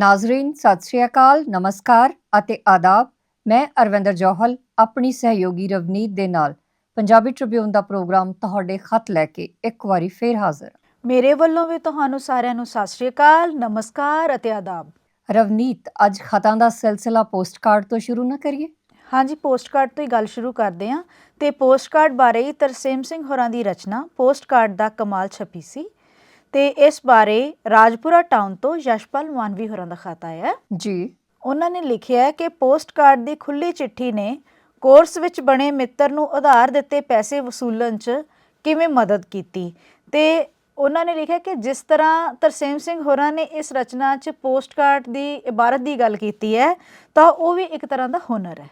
ਨਾਜ਼ਰੀਨ ਸਤਿ ਸ਼੍ਰੀ ਅਕਾਲ ਨਮਸਕਾਰ ਅਤੇ ਆਦਾਬ। ਮੈਂ ਅਰਵਿੰਦਰ ਜੋਹਲ ਆਪਣੀ ਸਹਿਯੋਗੀ ਰਵਨੀਤ ਦੇ ਨਾਲ ਪੰਜਾਬੀ ਟ੍ਰਿਬਿਊਨ ਦਾ ਪ੍ਰੋਗਰਾਮ ਤੁਹਾਡੇ ਖਤ ਲੈ ਕੇ ਇੱਕ ਵਾਰੀ ਫੇਰ ਹਾਜ਼ਰ ਮੇਰੇ ਵੱਲੋਂ ਵੀ ਤੁਹਾਨੂੰ ਸਾਰਿਆਂ ਨੂੰ ਸਤਿ ਸ਼੍ਰੀ ਅਕਾਲ ਨਮਸਕਾਰ ਅਤੇ ਆਦਾਬ। ਰਵਨੀਤ ਅੱਜ ਖਤਾਂ ਦਾ ਸਿਲਸਿਲਾ ਪੋਸਟਕਾਰਡ ਤੋਂ ਸ਼ੁਰੂ ਨਾ ਕਰੀਏ? ਹਾਂਜੀ ਪੋਸਟਕਾਰਡ ਤੋਂ ਹੀ ਗੱਲ ਸ਼ੁਰੂ ਕਰਦੇ ਹਾਂ। ਤੇ ਪੋਸਟਕਾਰਡ ਬਾਰੇ ਹੀ ਤਰਸੇਮ ਸਿੰਘ ਹੋਰਾਂ ਦੀ ਰਚਨਾ ਪੋਸਟਕਾਰਡ ਦਾ ਕਮਾਲ ਛਪੀ ਸੀ। ਤੇ ਇਸ ਬਾਰੇ ਰਾਜਪੁਰਾ ਟਾਊਨ ਤੋਂ ਯਸ਼ਪਾਲ ਮਾਨਵੀ ਹੋਰਾਂ ਦਾ ਖਤ ਆਇਆ ਹੈ। ਜੀ। ਉਹਨਾਂ ਨੇ ਲਿਖਿਆ ਹੈ ਕਿ ਪੋਸਟਕਾਰਡ ਦੀ ਖੁੱਲੀ ਚਿੱਠੀ ਨੇ ਕੋਰਸ ਵਿੱਚ ਬਣੇ ਮਿੱਤਰ ਨੂੰ ਉਧਾਰ ਦਿੱਤੇ ਪੈਸੇ ਵਸੂਲਣ 'ਚ ਕਿਵੇਂ ਮਦਦ ਕੀਤੀ? ਤੇ ਉਹਨਾਂ ਨੇ ਲਿਖਿਆ ਕਿ ਜਿਸ ਤਰ੍ਹਾਂ ਤਰਸੇਮ ਸਿੰਘ ਹੋਰਾਂ ਨੇ ਇਸ ਰਚਨਾ 'ਚ ਪੋਸਟਕਾਰਡ ਦੀ ਇਬਾਰਤ ਦੀ ਗੱਲ ਕੀਤੀ ਹੈ ਤਾਂ ਉਹ ਵੀ ਇੱਕ ਤਰ੍ਹਾਂ ਦਾ ਹੁਨਰ ਹੈ।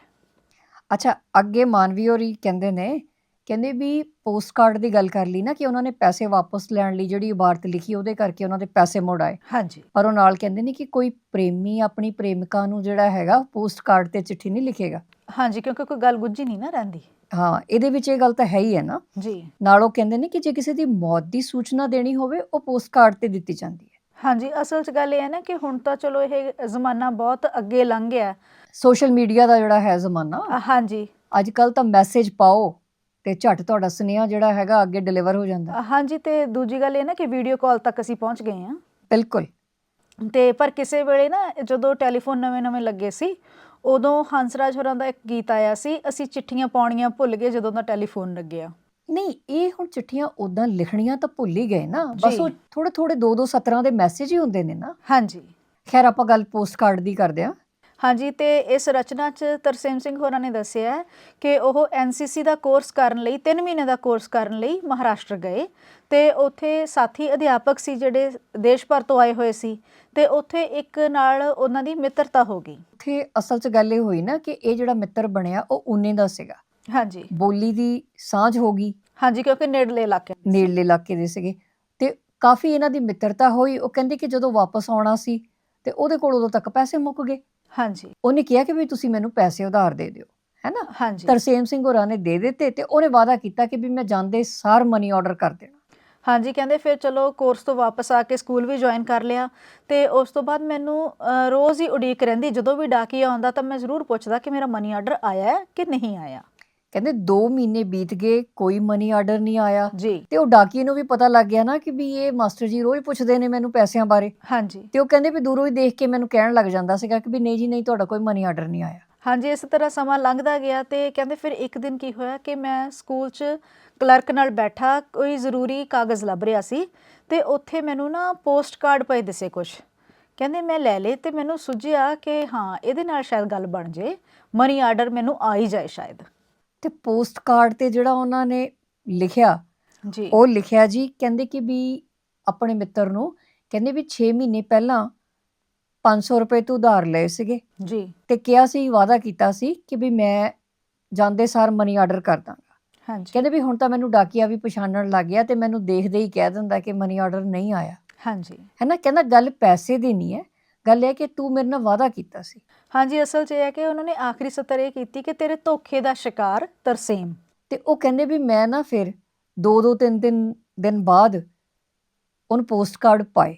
ਅੱਛਾ ਅੱਗੇ ਮਾਨਵੀ ਹੋਰੀ ਕਹਿੰਦੇ ਨੇ ਕਹਿੰਦੇ ਵੀ ਪੋਸਟਕਾਰਡ ਦੀ ਗੱਲ ਕਰ ਲਈ ਨਾ ਕਿ ਉਹਨਾਂ ਨੇ ਪੈਸੇ ਵਾਪਸ ਲੈਣ ਲਈ ਜਿਹੜੀ ਇਬਾਰਤ ਲਿਖੀ ਉਹਦੇ ਕਰਕੇ ਉਹਨਾਂ ਦੇ ਪੈਸੇ ਮੁੜ ਆਏ। ਹਾਂਜੀ। ਪਰ ਉਹ ਨਾਲ ਕਹਿੰਦੇ ਨੇ ਕਿ ਕੋਈ ਪ੍ਰੇਮੀ ਆਪਣੀ ਪ੍ਰੇਮਿਕਾ ਨੂੰ ਜਿਹੜਾ ਹੈਗਾ ਪੋਸਟਕਾਰਡ ਤੇ ਚਿੱਠੀ ਨਹੀਂ ਲਿਖੇਗਾ। ਹਾਂਜੀ ਕਿਉਂਕਿ ਕੋਈ ਗੱਲ ਗੁੱਝੀ ਨਹੀਂ ਨਾ ਰਹਿੰਦੀ। ਹਾਂ ਇਹਦੇ ਵਿੱਚ ਇਹ ਗੱਲ ਤਾਂ ਹੈ ਹੀ ਹੈ ਨਾ। ਜੀ। ਨਾਲ ਉਹ ਕਹਿੰਦੇ ਨੇ ਕਿ ਜੇ ਕਿਸੇ ਦੀ ਮੌਤ ਦੀ ਸੂਚਨਾ ਦੇਣੀ ਹੋਵੇ ਉਹ ਪੋਸਟਕਾਰਡ ਤੇ ਦਿੱਤੀ ਜਾਂਦੀ ਹੈ। ਹਾਂਜੀ ਅਸਲ 'ਚ ਗੱਲ ਇਹ ਹੈ ਨਾ ਕਿ ਹੁਣ ਤਾਂ ਚਲੋ ਇਹ ਜ਼ਮਾਨਾ ਬਹੁਤ ਅੱਗੇ ਲੰਘ ਗਿਆ। ਸੋਸ਼ਲ ਮੀਡੀਆ ਦਾ ਜਿਹੜਾ ਹੈ ਜ਼ਮਾਨਾ। ਹਾਂਜੀ। ਅੱਜ ਕੱਲ ਤਾਂ ਮੈਸੇਜ ਪਾਓ। ਤੇ ਝਟ ਤੁਹਾਡਾ ਸੁਨੇਹਾ ਜਿਹੜਾ ਹੈਗਾ ਅੱਗੇ ਡਿਲੀਵਰ ਹੋ ਜਾਂਦਾ। ਹਾਂਜੀ ਤੇ ਦੂਜੀ ਗੱਲ ਇਹ ਨਾ ਕਿ ਵੀਡੀਓ ਕਾਲ ਤੱਕ ਅਸੀਂ ਪਹੁੰਚ ਗਏ ਹਾਂ। ਬਿਲਕੁਲ। ਤੇ ਪਰ ਕਿਸੇ ਵੇਲੇ ਨਾ ਜਦੋਂ ਟੈਲੀਫੋਨ ਨਵੇਂ-ਨਵੇਂ ਲੱਗੇ ਸੀ ਉਦੋਂ ਹੰਸਰਾਜ ਹੋਰਾਂ ਦਾ ਇੱਕ ਗੀਤ ਆਇਆ ਸੀ ਅਸੀਂ ਚਿੱਠੀਆਂ ਪਾਉਣੀਆਂ ਭੁੱਲ ਗਏ ਜਦੋਂ ਦਾ ਟੈਲੀਫੋਨ ਲੱਗਿਆ। ਨਹੀਂ ਇਹ ਹੁਣ ਚਿੱਠੀਆਂ ਉਦਾਂ ਲਿਖਣੀਆਂ ਤਾਂ ਭੁੱਲ ਹੀ ਗਏ ਨਾ। ਬਸ। ਉਹ ਥੋੜੇ ਥੋੜੇ ਦੋ ਦੋ ਸਤਰਾਂ ਦੇ ਮੈਸੇਜ ਹੀ ਹੁੰਦੇ ਨੇ ਨਾ। ਹਾਂਜੀ। ਖੈਰ ਆਪਾਂ ਗੱਲ ਪੋਸਟਕਾਰਡ ਦੀ ਕਰਦੇ ਆ ਹਾਂਜੀ ਤੇ ਇਸ ਰਚਨਾ 'ਚ ਤਰਸੇਮ ਸਿੰਘ ਹੋਰਾਂ ਨੇ ਦੱਸਿਆ ਹੈ ਕਿ ਉਹ ਐਨਸੀਸੀ ਦਾ ਕੋਰਸ ਕਰਨ ਲਈ 3 ਮਹੀਨੇ ਦਾ ਕੋਰਸ ਕਰਨ ਲਈ ਮਹਾਰਾਸ਼ਟਰ ਗਏ ਤੇ ਉੱਥੇ ਸਾਥੀ ਅਧਿਆਪਕ ਸੀ ਜਿਹੜੇ ਦੇਸ਼ ਭਰ ਤੋਂ ਆਏ ਹੋਏ ਸੀ ਤੇ ਉੱਥੇ ਇੱਕ ਨਾਲ ਉਹਨਾਂ ਦੀ ਮਿੱਤਰਤਾ ਹੋ ਗਈ। ਉੱਥੇ ਅਸਲ 'ਚ ਗੱਲ ਇਹ ਹੋਈ ਨਾ ਕਿ ਇਹ ਜਿਹੜਾ ਮਿੱਤਰ ਬਣਿਆ ਉਹ ਉਨੇ ਦਾ ਸੀਗਾ। ਹਾਂਜੀ। ਬੋਲੀ ਦੀ ਸਾਂਝ ਹੋ ਗਈ। ਹਾਂਜੀ ਕਿਉਂਕਿ ਨੇੜਲੇ ਇਲਾਕੇ ਨੇੜਲੇ ਇਲਾਕੇ ਦੇ ਸੀਗੇ। ਤੇ ਕਾਫੀ ਇਹਨਾਂ ਦੀ ਮਿੱਤਰਤਾ ਹੋਈ। ਉਹ ਕਹਿੰਦੇ ਕਿ ਜਦੋਂ ਵਾਪਸ ਆਉਣਾ ਸੀ ਤੇ ਉਹਦੇ ਕੋਲ ਉਦੋਂ ਤੱਕ ਪੈਸੇ ਮੁੱਕ ਗਏ। ਹਾਂਜੀ। ਉਹਨੇ ਕਿਹਾ ਕਿ ਵੀ ਤੁਸੀਂ ਮੈਨੂੰ ਪੈਸੇ ਉਧਾਰ ਦੇ ਦਿਓ ਹੈਨਾ ਹਾਂਜੀ। ਤਰਸੇਮ ਸਿੰਘ ਹੋਰਾਂ ਨੇ ਦੇ ਦਿੱਤੇ ਤੇ ਉਹਨੇ ਵਾਅਦਾ ਕੀਤਾ ਕਿ ਵੀ ਮੈਂ ਜਾਂਦੇ ਸਾਰ ਮਨੀ ਆਰਡਰ ਕਰ ਦੇਣਾ। ਹਾਂਜੀ ਕਹਿੰਦੇ ਫਿਰ ਚਲੋ ਕੋਰਸ ਤੋਂ ਵਾਪਸ ਆ ਕੇ ਸਕੂਲ ਵੀ ਜੁਆਇਨ ਕਰ ਲਿਆ ਤੇ ਉਸ ਤੋਂ ਬਾਅਦ ਮੈਨੂੰ ਅ, ਰੋਜ਼ ਹੀ ਉਡੀਕ ਰਹਿੰਦੀ। ਜਦੋਂ ਵੀ ਡਾਕੀਆ ਆਉਂਦਾ ਤਾਂ ਮੈਂ ਜ਼ਰੂਰ ਪੁੱਛਦਾ ਕਿ ਮੇਰਾ ਮਨੀ ਆਰਡਰ ਆਇਆ ਹੈ ਕਿ ਨਹੀਂ ਆਇਆ। ਕਹਿੰਦੇ 2 ਮਹੀਨੇ ਬੀਤ ਗਏ ਕੋਈ ਮਨੀ ਆਰਡਰ ਨਹੀਂ ਆਇਆ। ਜੀ। ਤੇ ਉਹ ਡਾਕੀਏ ਨੂੰ ਵੀ ਪਤਾ ਲੱਗ ਗਿਆ ਨਾ ਕਿ ਵੀ ਇਹ ਮਾਸਟਰ ਜੀ ਰੋਜ਼ ਪੁੱਛਦੇ ਨੇ ਮੈਨੂੰ ਪੈਸਿਆਂ ਬਾਰੇ। ਹਾਂਜੀ। ਤੇ ਉਹ ਕਹਿੰਦੇ ਵੀ ਦੂਰੋਂ ਹੀ ਦੇਖ ਕੇ ਮੈਨੂੰ ਕਹਿਣ ਲੱਗ ਜਾਂਦਾ ਸੀਗਾ ਕਿ ਵੀ ਨਹੀਂ ਜੀ ਨਹੀਂ ਤੁਹਾਡਾ ਕੋਈ ਮਨੀ ਆਰਡਰ ਨਹੀਂ ਆਇਆ। ਹਾਂਜੀ ਇਸ ਤਰ੍ਹਾਂ ਸਮਾਂ ਲੰਘਦਾ ਗਿਆ ਤੇ ਕਹਿੰਦੇ ਫਿਰ ਇੱਕ ਦਿਨ ਕੀ ਹੋਇਆ ਕਿ ਮੈਂ ਸਕੂਲ 'ਚ ਕਲਰਕ ਨਾਲ ਬੈਠਾ ਕੋਈ ਜ਼ਰੂਰੀ ਕਾਗਜ਼ ਲੱਭ ਰਿਹਾ ਸੀ ਤੇ ਉੱਥੇ ਮੈਨੂੰ ਨਾ ਪੋਸਟ ਕਾਰਡ ਪਏ ਦਿਸੇ ਕੁਝ ਕਹਿੰਦੇ ਮੈਂ ਲੈ ਲਏ ਤੇ ਮੈਨੂੰ ਸੁਝਿਆ ਕਿ ਹਾਂ ਇਹਦੇ ਨਾਲ ਸ਼ਾਇਦ ਗੱਲ ਬਣ ਜੇ ਮਨੀ ਆਰਡਰ ਮੈਨੂੰ ਆ ਹੀ ਜਾਏ ਸ਼ਾਇਦ। ਤੇ ਪੋਸਟ ਕਾਰਡ ਤੇ ਜਿਹੜਾ ਉਹਨਾਂ ਨੇ ਲਿਖਿਆ ਜੀ। ਉਹ ਲਿਖਿਆ ਜੀ ਕਹਿੰਦੇ ਕਿ ਵੀ ਆਪਣੇ ਮਿੱਤਰ ਨੂੰ ਕਹਿੰਦੇ ਵੀ 6 ਮਹੀਨੇ ਪਹਿਲਾਂ 500 ਰੁਪਏ ਤੋਂ ਉਧਾਰ ਲਏ ਸੀਗੇ। ਜੀ। ਤੇ ਕਿਹਾ ਸੀ ਵਾਅਦਾ ਕੀਤਾ ਸੀ ਕਿ ਵੀ ਮੈਂ ਜਾਂਦੇ ਸਾਰ ਮਨੀ ਆਰਡਰ ਕਰ ਦਾਂਗਾ। ਹਾਂਜੀ। ਕਹਿੰਦੇ ਵੀ ਹੁਣ ਤਾਂ ਮੈਨੂੰ ਡਾਕੀਆ ਵੀ ਪਛਾਣਨ ਲੱਗ ਗਿਆ ਤੇ ਮੈਨੂੰ ਦੇਖਦੇ ਹੀ ਕਹਿ ਦਿੰਦਾ ਕਿ ਮਨੀ ਆਰਡਰ ਨਹੀਂ ਆਇਆ। ਹਾਂਜੀ। ਹੈਨਾ ਕਹਿੰਦਾ ਗੱਲ ਪੈਸੇ ਦੀ ਨਹੀਂ ਹੈ ਗੱਲ ਇਹ ਕਿ ਤੂੰ ਮੇਰੇ ਨਾਲ ਵਾਅਦਾ ਕੀਤਾ ਸੀ। ਹਾਂਜੀ ਅਸਲ 'ਚ ਇਹ ਹੈ ਕਿ ਉਹਨਾਂ ਨੇ ਆਖਰੀ ਸਤਰ ਇਹ ਕੀਤੀ ਕਿ ਤੇਰੇ ਧੋਖੇ ਦਾ ਸ਼ਿਕਾਰ ਤਰਸੇਮ। ਤੇ ਉਹ ਕਹਿੰਦੇ ਵੀ ਮੈਂ ਨਾ ਫਿਰ ਦੋ ਦੋ ਤਿੰਨ ਤਿੰਨ ਦਿਨ ਬਾਅਦ ਉਹਨੂੰ ਪੋਸਟ ਕਾਰਡ ਪਾਏ।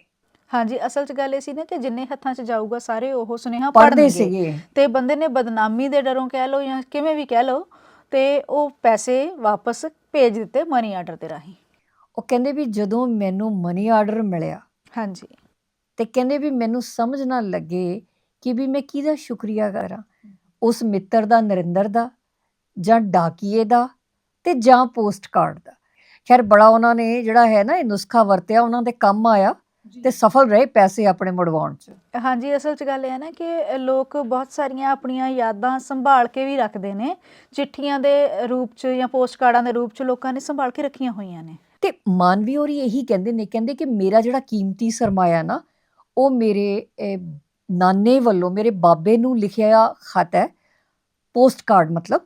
ਹਾਂਜੀ ਅਸਲ 'ਚ ਗੱਲ ਇਹ ਸੀ ਨਾ ਕਿ ਜਿੰਨੇ ਹੱਥਾਂ 'ਚ ਜਾਊਗਾ ਸਾਰੇ ਉਹ ਸੁਨੇਹਾ ਪੜ੍ਹਦੇ ਸੀਗੇ। ਤੇ ਬੰਦੇ ਨੇ ਬਦਨਾਮੀ ਦੇ ਡਰੋਂ ਕਹਿ ਲਓ ਜਾਂ ਕਿਵੇਂ ਵੀ ਕਹਿ ਲਓ ਤੇ ਉਹ ਪੈਸੇ ਵਾਪਸ ਭੇਜ ਦਿੱਤੇ ਮਨੀ ਆਰਡਰ ਦੇ ਰਾਹੀਂ। ਉਹ ਕਹਿੰਦੇ ਵੀ ਜਦੋਂ ਮੈਨੂੰ ਮਨੀ ਆਰਡਰ ਮਿਲਿਆ ਹਾਂਜੀ। ਤੇ ਕਹਿੰਦੇ ਵੀ ਮੈਨੂੰ ਸਮਝ ਨਾ ਲੱਗੇ ਕਿ ਵੀ ਮੈਂ ਕਿਹਦਾ ਸ਼ੁਕਰੀਆ ਕਰਾਂ। ਉਸ ਮਿੱਤਰ ਦਾ ਨਰਿੰਦਰ ਦਾ ਜਾਂ ਡਾਕੀਏ ਦਾ ਤੇ ਜਾਂ ਪੋਸਟ ਕਾਰਡ ਦਾ। ਖੈਰ ਬੜਾ ਉਹਨਾਂ ਨੇ ਜਿਹੜਾ ਹੈ ਨਾ ਇਹ ਨੁਸਖਾ ਵਰਤਿਆ ਉਹਨਾਂ ਦੇ ਕੰਮ ਆਇਆ ਤੇ ਸਫਲ ਰਹੇ ਪੈਸੇ ਆਪਣੇ ਮੁੜਵਾਉਣ ਚ। ਹਾਂਜੀ ਅਸਲ 'ਚ ਗੱਲ ਇਹ ਹੈ ਨਾ ਕਿ ਲੋਕ ਬਹੁਤ ਸਾਰੀਆਂ ਆਪਣੀਆਂ ਯਾਦਾਂ ਸੰਭਾਲ ਕੇ ਵੀ ਰੱਖਦੇ ਨੇ। ਚਿੱਠੀਆਂ ਦੇ ਰੂਪ 'ਚ ਜਾਂ ਪੋਸਟ ਕਾਰਡਾਂ ਦੇ ਰੂਪ 'ਚ ਲੋਕਾਂ ਨੇ ਸੰਭਾਲ ਕੇ ਰੱਖੀਆਂ ਹੋਈਆਂ ਨੇ। ਤੇ ਮਾਨਵੀ ਹੋਰੀ ਇਹੀ ਕਹਿੰਦੇ ਨੇ ਕਹਿੰਦੇ ਕਿ ਮੇਰਾ ਜਿਹੜਾ ਕੀਮਤੀ ਸਰਮਾਇਆ ਨਾ ਉਹ ਮੇਰੇ ਨਾਨੇ ਵੱਲੋਂ ਮੇਰੇ ਬਾਬੇ ਨੂੰ ਲਿਖਿਆ ਖਤ ਹੈ ਪੋਸਟ ਕਾਰਡ ਮਤਲਬ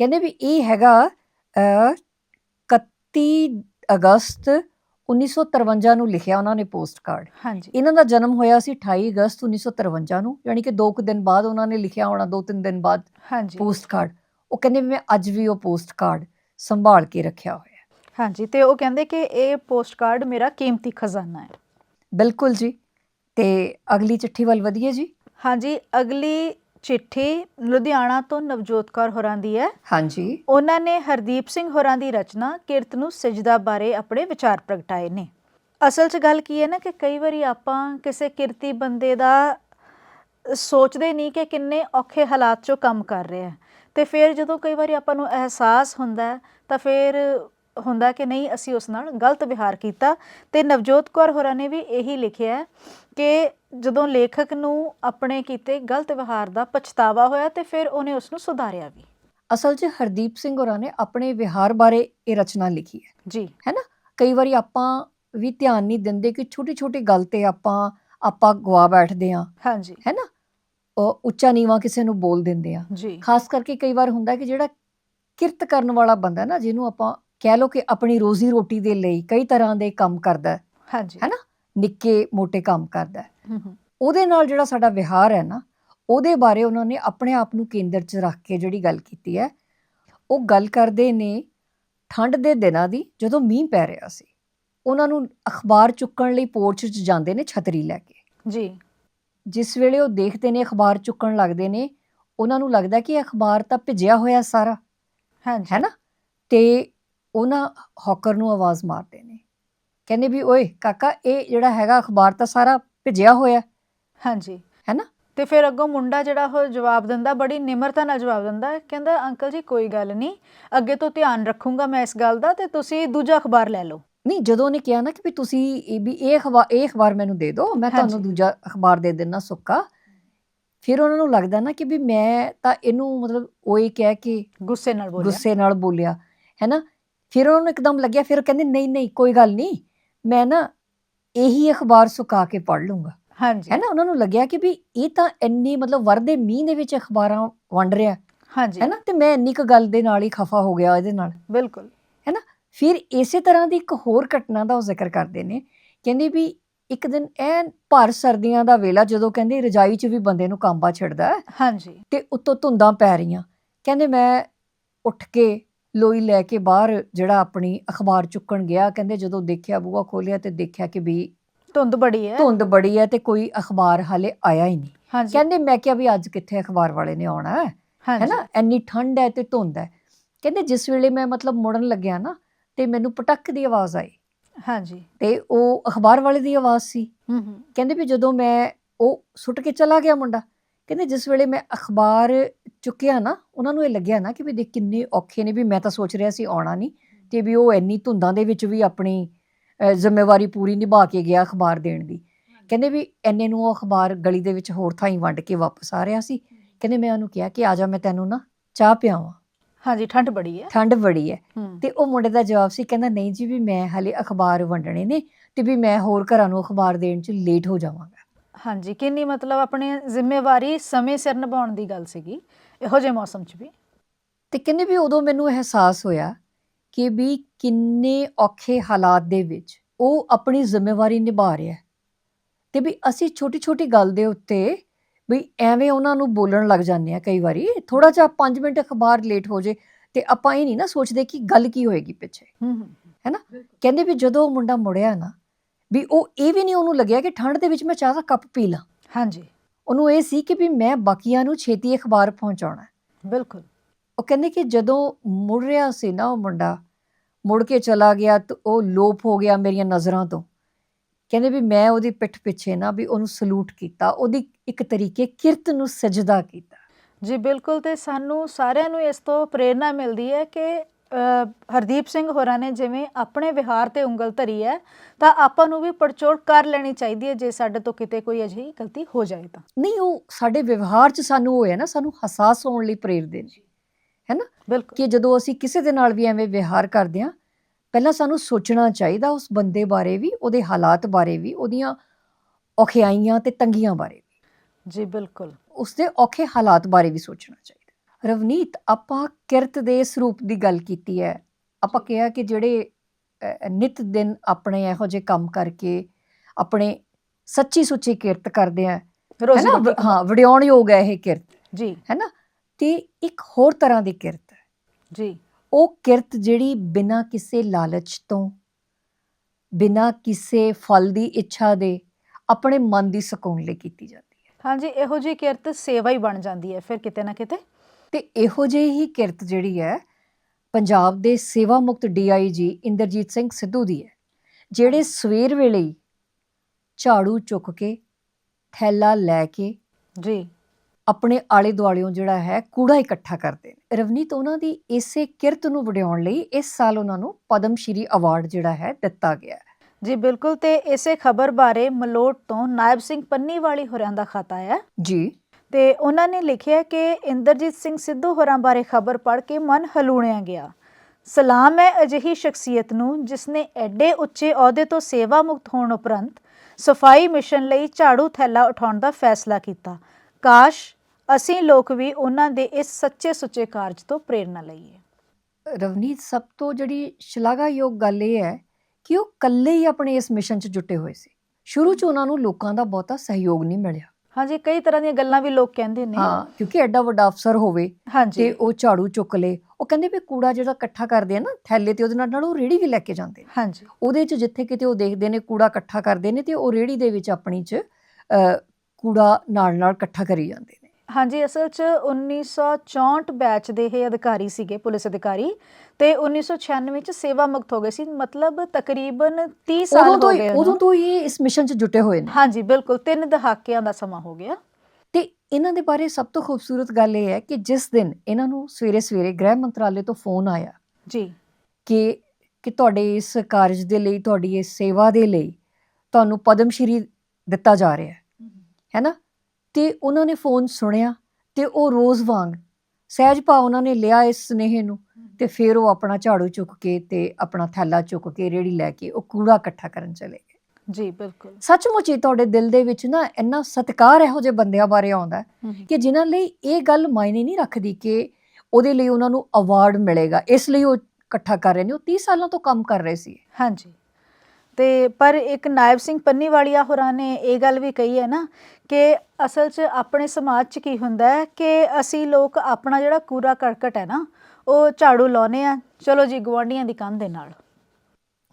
ਕਹਿੰਦੇ ਵੀ ਇਹ ਹੈਗਾ ਅਹ, 31 ਅਗਸਤ 1953 ਨੂੰ ਲਿਖਿਆ ਉਹਨਾਂ ਨੇ ਪੋਸਟ ਕਾਰਡ ਹਾਂਜੀ। ਇਹਨਾਂ ਦਾ ਜਨਮ ਹੋਇਆ ਸੀ 28 ਅਗਸਤ 1953 ਨੂੰ ਯਾਨੀ ਕਿ 2 ਕੁ ਦਿਨ ਬਾਅਦ ਉਹਨਾਂ ਨੇ ਲਿਖਿਆ ਹੋਣਾ 2-3 ਦਿਨ ਬਾਅਦ ਹਾਂਜੀ। ਪੋਸਟ ਕਾਰਡ ਉਹ ਕਹਿੰਦੇ ਮੈਂ ਅੱਜ ਵੀ ਉਹ ਪੋਸਟ ਕਾਰਡ ਸੰਭਾਲ ਕੇ ਰੱਖਿਆ ਹੋਇਆ। ਹਾਂਜੀ ਤੇ ਉਹ ਕਹਿੰਦੇ ਕਿ ਇਹ ਪੋਸਟ ਕਾਰਡ ਮੇਰਾ ਕੀਮਤੀ ਖਜ਼ਾਨਾ ਹੈ। ਬਿਲਕੁਲ ਜੀ। ਤੇ ਅਗਲੀ ਚਿੱਠੀ ਵੱਲ ਵਧੀਏ ਜੀ? ਹਾਂਜੀ ਅਗਲੀ ਚਿੱਠੀ ਲੁਧਿਆਣਾ ਤੋਂ ਨਵਜੋਤ ਕੌਰ ਹੋਰਾਂ ਦੀ ਹੈ। ਹਾਂਜੀ। ਉਹਨਾਂ ਨੇ ਹਰਦੀਪ ਸਿੰਘ ਹੋਰਾਂ ਦੀ ਰਚਨਾ ਕਿਰਤ ਨੂੰ ਸਜਦਾ ਬਾਰੇ ਆਪਣੇ ਵਿਚਾਰ ਪ੍ਰਗਟਾਏ ਨੇ। ਅਸਲ 'ਚ ਗੱਲ ਕੀ ਹੈ ਨਾ ਕਿ ਕਈ ਵਾਰੀ ਆਪਾਂ ਕਿਸੇ ਕਿਰਤੀ ਬੰਦੇ ਦਾ ਸੋਚਦੇ ਨਹੀਂ ਕਿ ਕਿੰਨੇ ਔਖੇ ਹਾਲਾਤ 'ਚੋਂ ਕੰਮ ਕਰ ਰਿਹਾ ਹੈ। ਤੇ ਫਿਰ ਜਦੋਂ ਕਈ ਵਾਰੀ ਆਪਾਂ ਨੂੰ ਅਹਿਸਾਸ ਹੁੰਦਾ ਤਾਂ ਫਿਰ ਹੁੰਦਾ ਕਿ ਨਹੀਂ ਅਸੀਂ ਉਸ ਨਾਲ ਗਲਤ ਵਿਹਾਰ ਕੀਤਾ। ਤੇ ਨਵਜੋਤ ਕੌਰ ਹੋਰਾਂ ਨੇ ਵੀ ਇਹੀ ਲਿਖਿਆ ਹੈ ਕਿ ਜਦੋਂ ਲੇਖਕ ਨੂੰ ਆਪਣੇ ਕੀਤੇ ਗਲਤ ਵਿਹਾਰ ਦਾ ਪਛਤਾਵਾ ਹੋਇਆ ਤੇ ਫਿਰ ਉਹਨੇ ਉਸ ਨੂੰ ਸੁਧਾਰਿਆ ਵੀ। ਅਸਲ 'ਚ ਹਰਦੀਪ ਸਿੰਘ ਹੋਰਾਂ ਨੇ ਆਪਣੇ ਵਿਹਾਰ ਬਾਰੇ ਇਹ ਰਚਨਾ ਲਿਖੀ ਹੈ। ਜੀ। ਕਈ ਵਾਰੀ ਆਪਾਂ ਵੀ ਧਿਆਨ ਨਹੀਂ ਦਿੰਦੇ ਕਿ ਛੋਟੀ ਛੋਟੀ ਗੱਲ ਤੇ ਆਪਾਂ ਆਪਾਂ ਗਵਾ ਬੈਠਦੇ ਆ ਹਾਂਜੀ। ਹੈ ਨਾ? ਉਹ ਉੱਚਾ ਨੀਵਾ ਕਿਸੇ ਨੂੰ ਬੋਲ ਦਿੰਦੇ ਆ ਜੀ। ਖਾਸ ਕਰਕੇ ਕਈ ਵਾਰ ਹੁੰਦਾ ਕਿ ਜਿਹੜਾ ਕਿਰਤ ਕਰਨ ਵਾਲਾ ਬੰਦਾ ਨਾ ਜਿਹਨੂੰ ਆਪਾਂ ਕਹਿ ਲੋ ਕਿ ਆਪਣੀ ਰੋਜ਼ੀ ਰੋਟੀ ਦੇ ਲਈ ਕਈ ਤਰ੍ਹਾਂ ਦੇ ਕੰਮ ਕਰਦਾ ਹੈ, ਹਾਂਜੀ। ਹੈ ਨਾ? ਨਿੱਕੇ ਮੋਟੇ ਕੰਮ ਕਰਦਾ ਉਹਦੇ ਨਾਲ ਜਿਹੜਾ ਸਾਡਾ ਵਿਹਾਰ ਹੈ ਨਾ ਉਹਦੇ ਬਾਰੇ ਉਹਨਾਂ ਨੇ ਆਪਣੇ ਆਪ ਨੂੰ ਕੇਂਦਰ 'ਚ ਰੱਖ ਕੇ ਜਿਹੜੀ ਗੱਲ ਕੀਤੀ ਹੈ ਉਹ ਗੱਲ ਕਰਦੇ ਨੇ ਠੰਡ ਦੇ ਦਿਨਾਂ ਦੀ ਜਦੋਂ ਮੀਂਹ ਪੈ ਰਿਹਾ ਸੀ। ਉਹਨਾਂ ਨੂੰ ਅਖਬਾਰ ਚੁੱਕਣ ਲਈ ਪੋਰਚ 'ਚ ਜਾਂਦੇ ਨੇ ਛਤਰੀ ਲੈ ਕੇ। ਜੀ। ਜਿਸ ਵੇਲੇ ਉਹ ਦੇਖਦੇ ਨੇ ਅਖਬਾਰ ਚੁੱਕਣ ਲੱਗਦੇ ਨੇ ਉਹਨਾਂ ਨੂੰ ਲੱਗਦਾ ਕਿ ਅਖਬਾਰ ਤਾਂ ਭਿੱਜਿਆ ਹੋਇਆ ਸਾਰਾ। ਹਾਂਜੀ। ਹੈ ਨਾ? ਤੇ ਉਹਨਾਂ ਹੌਕਰ ਨੂੰ ਆਵਾਜ਼ ਮਾਰਦੇ ਨੇ। ਕਹਿੰਦੇ ਵੀ ਓਏ ਕਾਕਾ ਇਹ ਜਿਹੜਾ ਹੈਗਾ ਅਖਬਾਰ ਤਾਂ ਸਾਰਾ ਭਿੱਜਿਆ ਹੋਇਆ। ਹਾਂਜੀ। ਹੈ ਨਾ? ਤੇ ਫਿਰ ਅੱਗੋਂ ਮੁੰਡਾ ਜਿਹੜਾ ਉਹ ਜਵਾਬ ਦਿੰਦਾ ਬੜੀ ਨਿਮਰਤਾ ਨਾਲ ਜਵਾਬ ਦਿੰਦਾ ਕਹਿੰਦਾ ਅੰਕਲ ਜੀ ਕੋਈ ਗੱਲ ਨਹੀਂ ਅੱਗੇ ਤੋਂ ਧਿਆਨ ਰੱਖੂੰਗਾ ਮੈਂ ਇਸ ਗੱਲ ਦਾ ਤੇ ਤੁਸੀਂ ਦੂਜਾ ਅਖਬਾਰ ਲੈ ਲਓ। ਨਹੀਂ ਜਦੋਂ ਉਹਨੇ ਕਿਹਾ ਨਾ ਕਿ ਵੀ ਤੁਸੀਂ ਇਹ ਵੀ ਇਹ ਅਖਬਾਰ ਇਹ ਅਖਬਾਰ ਮੈਨੂੰ ਦੇ ਦਿਓ ਮੈਂ ਤੁਹਾਨੂੰ। ਦੂਜਾ ਅਖਬਾਰ ਦੇ ਦੇਣਾ ਸੁੱਕਾ। ਫਿਰ ਉਹਨਾਂ ਨੂੰ ਲੱਗਦਾ ਨਾ ਕਿ ਵੀ ਮੈਂ ਤਾਂ ਇਹਨੂੰ ਮਤਲਬ ਓਏ ਕਹਿ ਕੇ ਗੁੱਸੇ ਨਾਲ ਬੋਲਿਆ। ਗੁੱਸੇ ਨਾਲ ਬੋਲਿਆ ਹੈ ਨਾ ਫਿਰ ਉਹਨਾਂ ਨੂੰ ਇੱਕਦਮ ਲੱਗਿਆ ਫਿਰ ਕਹਿੰਦੇ ਨਹੀਂ ਨਹੀਂ ਕੋਈ ਗੱਲ ਨਹੀਂ ਮੈਂ ਨਾ ਇਹੀ ਅਖਬਾਰ ਸੁਕਾ ਕੇ ਪੜ੍ਹ ਲੂੰਗਾ। ਹਾਂਜੀ। ਹੈ ਨਾ? ਉਹਨਾਂ ਨੂੰ ਲੱਗਿਆ ਕਿ ਵੀ ਇਹ ਤਾਂ ਇੰਨੀ ਮਤਲਬ ਵਰਦੇ ਮੀਂਹ ਦੇ ਵਿੱਚ ਅਖਬਾਰਾਂ ਵੰਡ ਰਿਹਾ। ਹਾਂਜੀ। ਹੈ ਨਾ? ਤੇ ਮੈਂ ਇੰਨੀ ਕੁ ਗੱਲ ਦੇ ਨਾਲ ਹੀ ਖਫਾ ਹੋ ਗਿਆ ਇਹਦੇ ਨਾਲ। ਬਿਲਕੁਲ। ਫਿਰ ਇਸੇ ਤਰ੍ਹਾਂ ਦੀ ਇੱਕ ਹੋਰ ਘਟਨਾ ਦਾ ਉਹ ਜ਼ਿਕਰ ਕਰਦੇ ਨੇ। ਕਹਿੰਦੇ ਵੀ ਇੱਕ ਦਿਨ ਐਨ ਭਰ ਸਰਦੀਆਂ ਦਾ ਵੇਲਾ ਜਦੋਂ ਕਹਿੰਦੇ ਰਜਾਈ 'ਚ ਵੀ ਬੰਦੇ ਨੂੰ ਕਾਂਬਾ ਛਿੜਦਾ। ਹੈ ਹਾਂਜੀ। ਤੇ ਉੱਤੋਂ ਧੁੰਦਾਂ ਪੈ ਰਹੀਆਂ। ਕਹਿੰਦੇ ਮੈਂ ਉੱਠ ਕੇ ਲੋਈ ਲੈ ਕੇ ਬਾਹਰ ਜਿਹੜਾ ਆਪਣੀ ਅਖਬਾਰ ਚੁੱਕਣ ਗਿਆ ਕਹਿੰਦੇ ਜਦੋਂ ਦੇਖਿਆ ਬੂਹਾ ਖੋਲਿਆ ਤੇ ਦੇਖਿਆ ਕਿ ਵੀ ਧੁੰਦ ਬੜੀ ਹੈ। ਧੁੰਦ ਬੜੀ ਹੈ ਤੇ ਕੋਈ ਅਖਬਾਰ ਹਾਲੇ ਆਇਆ ਹੀ ਨਹੀਂ। ਕਹਿੰਦੇ ਮੈਂ ਕਿਹਾ ਵੀ ਅੱਜ ਕਿੱਥੇ ਅਖਬਾਰ ਵਾਲੇ ਨੇ ਆਉਣਾ ਹੈ ਹੈ ਹਾਂਜੀ। ਨਾ ਇੰਨੀ ਠੰਡ ਹੈ ਤੇ ਧੁੰਦ ਹੈ। ਕਹਿੰਦੇ ਜਿਸ ਵੇਲੇ ਮੈਂ ਮਤਲਬ ਮੁੜਨ ਲੱਗਿਆ ਨਾ ਤੇ ਮੈਨੂੰ ਪਟਕ ਦੀ ਆਵਾਜ਼ ਆਈ। ਹਾਂਜੀ। ਤੇ ਉਹ ਅਖਬਾਰ ਵਾਲੇ ਦੀ ਆਵਾਜ਼ ਸੀ। ਕਹਿੰਦੇ ਵੀ ਜਦੋਂ ਮੈਂ ਉਹ ਸੁੱਟ ਕੇ ਚਲਾ ਗਿਆ ਮੁੰਡਾ ਕਹਿੰਦੇ ਜਿਸ ਵੇਲੇ ਮੈਂ ਅਖਬਾਰ ਚੁੱਕਿਆ ਨਾ ਉਹਨਾਂ ਨੂੰ ਇਹ ਲੱਗਿਆ ਨਾ ਕਿ ਵੀ ਦੇਖ ਕਿੰਨੇ ਔਖੇ ਨੇ ਵੀ ਮੈਂ ਤਾਂ ਸੋਚ ਰਿਹਾ ਸੀ ਆਉਣਾ ਨਹੀਂ ਤੇ ਵੀ ਉਹ ਇੰਨੀ ਧੁੰਦਾਂ ਦੇ ਵਿੱਚ ਵੀ ਆਪਣੀ ਜ਼ਿੰਮੇਵਾਰੀ ਪੂਰੀ ਨਿਭਾ ਕੇ ਗਿਆ ਅਖਬਾਰ ਦੇਣ ਦੀ। ਕਹਿੰਦੇ ਵੀ ਐਨੇ ਨੂੰ ਉਹ ਅਖਬਾਰ ਗਲੀ ਦੇ ਵਿੱਚ ਹੋਰ ਥਾਈਂ ਵੰਡ ਕੇ ਵਾਪਸ ਆ ਰਿਹਾ ਸੀ। ਕਹਿੰਦੇ ਮੈਂ ਉਹਨੂੰ ਕਿਹਾ ਕਿ ਆ ਜਾ ਮੈਂ ਤੈਨੂੰ ਨਾ ਚਾਹ ਪਿਆਵਾਂ। ਹਾਂਜੀ ਠੰਡ ਬੜੀ ਹੈ। ਠੰਡ ਬੜੀ ਹੈ। ਤੇ ਉਹ ਮੁੰਡੇ ਦਾ ਜਵਾਬ ਸੀ ਕਹਿੰਦਾ ਨਹੀਂ ਜੀ ਵੀ ਮੈਂ ਹਲੇ ਅਖਬਾਰ ਵੰਡਣੇ ਨੇ ਤੇ ਵੀ ਮੈਂ ਹੋਰ ਘਰਾਂ ਨੂੰ ਅਖਬਾਰ ਦੇਣ 'ਚ ਲੇਟ ਹੋ ਜਾਵਾਂਗਾ। ਹਾਂਜੀ ਕਿੰਨੀ ਮਤਲਬ ਆਪਣੀ ਜ਼ਿੰਮੇਵਾਰੀ ਸਮੇਂ ਸਿਰ ਨਿਭਾਉਣ ਦੀ ਗੱਲ ਸੀਗੀ? ਇਹੋ ਜਿਹੇ ਮੌਸਮ 'ਚ ਵੀ। ਤੇ ਕਹਿੰਦੇ ਵੀ ਉਦੋਂ ਮੈਨੂੰ ਅਹਿਸਾਸ ਹੋਇਆ ਕਿ ਵੀ ਕਿੰਨੇ ਔਖੇ ਹਾਲਾਤ ਦੇ ਵਿੱਚ ਉਹ ਆਪਣੀ ਜ਼ਿੰਮੇਵਾਰੀ ਨਿਭਾ ਰਿਹਾ। ਤੇ ਵੀ ਅਸੀਂ ਛੋਟੀ ਛੋਟੀ ਗੱਲ ਦੇ ਉੱਤੇ ਵੀ ਐਵੇਂ ਉਹਨਾਂ ਨੂੰ ਬੋਲਣ ਲੱਗ ਜਾਂਦੇ ਆ ਕਈ ਵਾਰੀ ਥੋੜਾ ਜਿਹਾ 5 ਮਿੰਟ ਅਖਬਾਰ ਲੇਟ ਹੋ ਜੇ ਤੇ ਆਪਾਂ ਇਹ ਨਹੀਂ ਨਾ ਸੋਚਦੇ ਕਿ ਗੱਲ ਕੀ ਹੋਏਗੀ ਪਿੱਛੇ। ਹਮ ਹਮ ਹੈ ਨਾ? ਕਹਿੰਦੇ ਵੀ ਜਦੋਂ ਉਹ ਮੁੰਡਾ ਮੁੜਿਆ ਨਾ ਵੀ ਉਹ ਇਹ ਵੀ ਨਹੀਂ ਉਹਨੂੰ ਲੱਗਿਆ ਕਿ ਠੰਡ ਦੇ ਵਿੱਚ ਮੈਂ ਚਾਹ ਦਾ ਕੱਪ ਪੀ ਲਾਂ। ਹਾਂਜੀ। ਉਹਨੂੰ ਇਹ ਸੀ ਕਿ ਵੀ ਮੈਂ ਬਾਕੀਆਂ ਨੂੰ ਛੇਤੀ ਅਖਬਾਰ ਪਹੁੰਚਾਉਣਾ। ਹੈ। ਬਿਲਕੁਲ। ਉਹ ਕਹਿੰਦੇ ਕਿ ਜਦੋਂ ਮੁੜ ਰਿਹਾ ਸੀ ਨਾ ਉਹ ਮੁੰਡਾ ਮੁੜ ਕੇ ਚਲਾ ਗਿਆ ਤਾਂ ਉਹ ਲੋਪ ਹੋ ਗਿਆ ਮੇਰੀਆਂ ਨਜ਼ਰਾਂ ਤੋਂ। ਕਹਿੰਦੇ ਵੀ ਮੈਂ ਉਹਦੀ ਪਿੱਠ ਪਿੱਛੇ ਨਾ ਵੀ ਉਹਨੂੰ ਸਲੂਟ ਕੀਤਾ ਉਹਦੀ ਇੱਕ ਤਰੀਕੇ ਕਿਰਤ ਨੂੰ ਸਜਦਾ ਕੀਤਾ। ਜੀ ਬਿਲਕੁਲ ਤੇ ਸਾਨੂੰ ਸਾਰਿਆਂ ਨੂੰ ਇਸ ਤੋਂ ਪ੍ਰੇਰਣਾ ਮਿਲਦੀ ਹੈ ਕਿ ਹਰਦੀਪ ਸਿੰਘ ਹੋਰਾਂ ਨੇ ਜਿਵੇਂ ਆਪਣੇ ਵਿਹਾਰ ਤੇ ਉਂਗਲ ਧਰੀ ਹੈ ਤਾਂ ਆਪਾਂ ਨੂੰ ਵੀ ਪੜਚੋਲ ਕਰ ਲੈਣੀ ਚਾਹੀਦੀ ਹੈ ਜੇ ਸਾਡੇ ਤੋਂ ਕਿਤੇ ਕੋਈ ਅਜਿਹੀ ਗਲਤੀ ਹੋ ਜਾਏ ਤਾਂ। ਨਹੀਂ ਉਹ ਸਾਡੇ ਵਿਵਹਾਰ 'ਚ ਸਾਨੂੰ ਹੋਇਆ ਨਾ ਸਾਨੂੰ ਹਸਾਸ ਹੋਣ ਲਈ ਪ੍ਰੇਰਦੇ ਨੇ? ਬਿਲਕੁਲ। ਕਿ ਜਦੋਂ ਅਸੀਂ ਕਿਸੇ ਦੇ ਨਾਲ ਵੀ ਐਵੇਂ ਵਿਹਾਰ ਕਰਦੇ ਹਾਂ ਪਹਿਲਾਂ ਸਾਨੂੰ ਸੋਚਣਾ ਚਾਹੀਦਾ ਉਸ ਬੰਦੇ ਬਾਰੇ ਵੀ ਉਹਦੇ ਹਾਲਾਤ ਬਾਰੇ ਵੀ ਉਹਦੀਆਂ ਔਖਿਆਈਆਂ ਤੇ ਤੰਗੀਆਂ ਬਾਰੇ ਵੀ। ਜੀ ਬਿਲਕੁਲ। ਉਸਦੇ ਔਖੇ ਹਾਲਾਤ ਬਾਰੇ ਵੀ ਸੋਚਣਾ ਚਾਹੀਦਾ। ਰਵਨੀਤ ਆਪਾਂ ਕਿਰਤ ਦੇ ਸਰੂਪ ਦੀ ਗੱਲ ਕੀਤੀ ਹੈ। ਆਪਾਂ ਕਿਹਾ ਕਿ ਜਿਹੜੇ ਨਿਤ ਦਿਨ ਆਪਣੇ ਇਹੋ ਜਿਹੇ ਕੰਮ ਕਰਕੇ ਆਪਣੇ ਸੱਚੀ ਸੁੱਚੀ ਕਿਰਤ ਕਰਦੇ ਆ। ਹੈ ਰੋਜ਼ੀ ਵਡਿਆਉਣ ਯੋਗ ਹੈ ਇਹ ਕਿਰਤ। ਜੀ। ਹੈ ਨਾ ਤੇ ਇੱਕ ਹੋਰ ਤਰ੍ਹਾਂ ਦੀ ਕਿਰਤ ਹੈ। ਜੀ। ਉਹ ਕਿਰਤ ਜਿਹੜੀ ਬਿਨਾਂ ਕਿਸੇ ਲਾਲਚ ਤੋਂ ਬਿਨਾਂ ਕਿਸੇ ਫਲ ਦੀ ਇੱਛਾ ਦੇ ਆਪਣੇ ਮਨ ਦੀ ਸਕੂਨ ਲਈ ਕੀਤੀ ਜਾਂਦੀ ਹੈ। ਹਾਂਜੀ ਇਹੋ ਜਿਹੀ ਕਿਰਤ ਸੇਵਾ ਹੀ ਬਣ ਜਾਂਦੀ ਹੈ ਫਿਰ ਕਿਤੇ ਨਾ ਕਿਤੇ। ਤੇ ਇਹੋ ਜਿਹੀ ਹੀ ਕਿਰਤ ਜਿਹੜੀ ਹੈ ਪੰਜਾਬ ਦੇ ਸੇਵਾ ਮੁਕਤ ਡੀਆਈਜੀ ਇੰਦਰਜੀਤ ਸਿੰਘ ਸਿੱਧੂ ਦੀ ਹੈ ਜਿਹੜੇ ਸਵੇਰ ਵੇਲੇ ਹੀ ਝਾੜੂ ਚੁੱਕ ਕੇ ਥੈਲਾ ਲੈ ਕੇ ਜੀ। ਆਪਣੇ ਆਲੇ ਦੁਆਲਿਓਂ ਜਿਹੜਾ ਹੈ ਕੂੜਾ ਇਕੱਠਾ ਕਰਦੇ ਨੇ। ਰਵਨੀਤ ਉਹਨਾਂ ਦੀ ਇਸੇ ਕਿਰਤ ਨੂੰ ਵਡਿਆਉਣ ਲਈ ਇਸ ਸਾਲ ਉਹਨਾਂ ਨੂੰ ਪਦਮ ਸ਼੍ਰੀ ਅਵਾਰਡ ਜਿਹੜਾ ਹੈ ਦਿੱਤਾ ਗਿਆ ਹੈ। ਜੀ ਬਿਲਕੁਲ ਤੇ ਇਸੇ ਖਬਰ ਬਾਰੇ ਮਲੋਟ ਤੋਂ ਨਾਇਬ ਸਿੰਘ ਪੰਨੀਵਾਲੀ ਹੋਰਾਂ ਦਾ ਖਾਤਾ ਹੈ। ਜੀ। ਤੇ ਉਹਨਾਂ ਨੇ ਲਿਖਿਆ ਕਿ ਇੰਦਰਜੀਤ ਸਿੰਘ ਸਿੱਧੂ ਹੋਰਾਂ ਬਾਰੇ ਖਬਰ ਪੜ੍ਹ ਕੇ ਮਨ ਹਲੂਣਿਆ ਗਿਆ। ਸਲਾਮ ਹੈ ਅਜਿਹੀ ਸ਼ਖਸੀਅਤ ਨੂੰ ਜਿਸ ਨੇ ਐਡੇ ਉੱਚੇ ਅਹੁਦੇ ਤੋਂ ਸੇਵਾ ਮੁਕਤ ਹੋਣ ਉਪਰੰਤ ਸਫ਼ਾਈ ਮਿਸ਼ਨ ਲਈ ਝਾੜੂ ਥੈਲਾ ਉਠਾਉਣ ਦਾ ਫੈਸਲਾ ਕੀਤਾ। ਕਾਸ਼ ਅਸੀਂ ਲੋਕ ਵੀ ਉਹਨਾਂ ਦੇ ਇਸ ਸੱਚੇ ਸੁੱਚੇ ਕਾਰਜ ਤੋਂ ਪ੍ਰੇਰਣਾ ਲਈਏ। ਰਵਨੀਤ, ਸਭ ਤੋਂ ਜਿਹੜੀ ਸ਼ਲਾਘਾਯੋਗ ਗੱਲ ਇਹ ਹੈ ਕਿ ਉਹ ਇਕੱਲੇ ਹੀ ਆਪਣੇ ਇਸ ਮਿਸ਼ਨ 'ਚ ਜੁਟੇ ਹੋਏ ਸੀ। ਸ਼ੁਰੂ 'ਚ ਉਹਨਾਂ ਨੂੰ ਲੋਕਾਂ ਦਾ ਬਹੁਤਾ ਸਹਿਯੋਗ ਨਹੀਂ ਮਿਲਿਆ। ਹਾਂਜੀ ਕਈ ਤਰ੍ਹਾਂ ਦੀਆਂ ਗੱਲਾਂ ਵੀ ਲੋਕ ਕਹਿੰਦੇ ਨੇ। ਹਾਂ ਕਿਉਂਕਿ ਐਡਾ ਵੱਡਾ ਅਫਸਰ ਹੋਵੇ ਹਾਂਜੀ। ਤੇ ਉਹ ਝਾੜੂ ਚੁੱਕ ਲੇ। ਉਹ ਕਹਿੰਦੇ ਵੀ ਕੂੜਾ ਜਿਹੜਾ ਇਕੱਠਾ ਕਰਦੇ ਆ ਨਾ ਥੈਲੇ ਤੇ ਉਹਦੇ ਨਾਲ ਨਾਲ ਉਹ ਰੇੜੀ ਵੀ ਲੈ ਕੇ ਜਾਂਦੇ ਨੇ। ਹਾਂਜੀ। ਉਹਦੇ 'ਚ ਜਿੱਥੇ ਕਿਤੇ ਉਹ ਦੇਖਦੇ ਨੇ ਕੂੜਾ ਇਕੱਠਾ ਕਰਦੇ ਨੇ ਤੇ ਉਹ ਰੇੜੀ ਦੇ ਵਿੱਚ ਆਪਣੀ 'ਚ ਅ, ਕੂੜਾ ਨਾਲ ਨਾਲ ਇਕੱਠਾ ਕਰੀ ਜਾਂਦੇ ਨੇ। ਹਾਂਜੀ ਅਸਲ 'ਚ 1964 ਬੈਚ ਦੇ ਇਹ ਅਧਿਕਾਰੀ ਸੀਗੇ ਪੁਲਿਸ ਅਧਿਕਾਰੀ ਤੇ 1996 ਚ ਸੇਵਾ ਮੁਕਤ ਹੋ ਗਏ ਸੀ ਮਤਲਬ ਤਕਰੀਬਨ 30 ਸਾਲ ਉਦੋਂ ਹੋ ਤੋਂ ਹੀ ਗਏ ਉਦੋਂ। ਤੋਂ ਹੀ ਇਹ ਇਸ ਮਿਸ਼ਨ 'ਚ ਜੁਟੇ ਹੋਏ ਨੇ। ਹਾਂਜੀ ਬਿਲਕੁਲ ਤਿੰਨ ਦਹਾਕਿਆਂ ਦਾ ਸਮਾਂ ਹੋ ਗਿਆ। ਤੇ ਇਹਨਾਂ ਦੇ ਬਾਰੇ ਸਭ ਤੋਂ ਖੂਬਸੂਰਤ ਗੱਲ ਇਹ ਹੈ ਕਿ ਜਿਸ ਦਿਨ ਇਹਨਾਂ ਨੂੰ ਸਵੇਰੇ ਸਵੇਰੇ ਗ੍ਰਹਿ ਮੰਤਰਾਲੇ ਤੋਂ ਫੋਨ ਆਇਆ ਜੀ। ਕਿ ਕਿ ਤੁਹਾਡੇ ਇਸ ਕਾਰਜ ਦੇ ਲਈ ਤੁਹਾਡੀ ਇਸ ਸੇਵਾ ਦੇ ਲਈ ਤੁਹਾਨੂੰ ਪਦਮ ਸ਼੍ਰੀ ਦਿੱਤਾ ਜਾ ਰਿਹਾ ਹੈ। ਹੈਨਾ ਤੇ ਉਹਨਾਂ ਨੇ ਫੋਨ ਸੁਣਿਆ ਤੇ ਉਹ ਰੋਜ਼ ਵਾਂਗ ਸਹਿਜ ਭਾ ਉਹਨਾਂ ਨੇ ਲਿਆ ਇਸ ਸੁਨੇਹੇ ਨੂੰ ਤੇ ਫਿਰ ਉਹ ਆਪਣਾ ਝਾੜੂ ਚੁੱਕ ਕੇ ਤੇ ਆਪਣਾ ਥੈਲਾ ਚੁੱਕ ਕੇ ਰੇੜੀ ਲੈ ਕੇ ਉਹ ਕੂੜਾ ਇਕੱਠਾ ਕਰਨ ਚਲੇ ਗਏ। ਜੀ ਬਿਲਕੁਲ। ਸੱਚਮੁੱਚ ਹੀ ਤੁਹਾਡੇ ਦਿਲ ਦੇ ਵਿੱਚ ਨਾ ਇੰਨਾ ਸਤਿਕਾਰ ਇਹੋ ਜਿਹੇ ਬੰਦਿਆਂ ਬਾਰੇ ਆਉਂਦਾ ਕਿ ਜਿਨ੍ਹਾਂ ਲਈ ਇਹ ਗੱਲ ਮਾਇਨੇ ਨਹੀਂ ਰੱਖਦੀ ਕਿ ਉਹਦੇ ਲਈ ਉਹਨਾਂ ਨੂੰ ਅਵਾਰਡ ਮਿਲੇਗਾ। ਇਸ ਲਈ ਉਹ ਇਕੱਠਾ ਕਰ ਰਹੇ ਨੇ। ਉਹ 30 ਸਾਲਾਂ ਤੋਂ ਕੰਮ ਕਰ ਰਹੇ ਸੀ। ਹਾਂਜੀ। ਤੇ ਪਰ ਇੱਕ ਨਾਇਬ ਸਿੰਘ ਪੰਨੀਵਾਲੀਆ ਹੋਰਾਂ ਨੇ ਇਹ ਗੱਲ ਵੀ ਕਹੀ ਹੈ ਨਾ ਕਿ ਅਸਲ 'ਚ ਆਪਣੇ ਸਮਾਜ 'ਚ ਕੀ ਹੁੰਦਾ ਹੈ ਕਿ ਅਸੀਂ ਲੋਕ ਆਪਣਾ ਜਿਹੜਾ ਕੂੜਾ ਕਰਕਟ ਹੈ ਨਾ ਉਹ ਝਾੜੂ ਲਾਉਨੇ ਆ ਚਲੋ ਜੀ ਗਵਾਂਢੀਆਂ ਦੀ ਕੰਧ ਦੇ ਨਾਲ।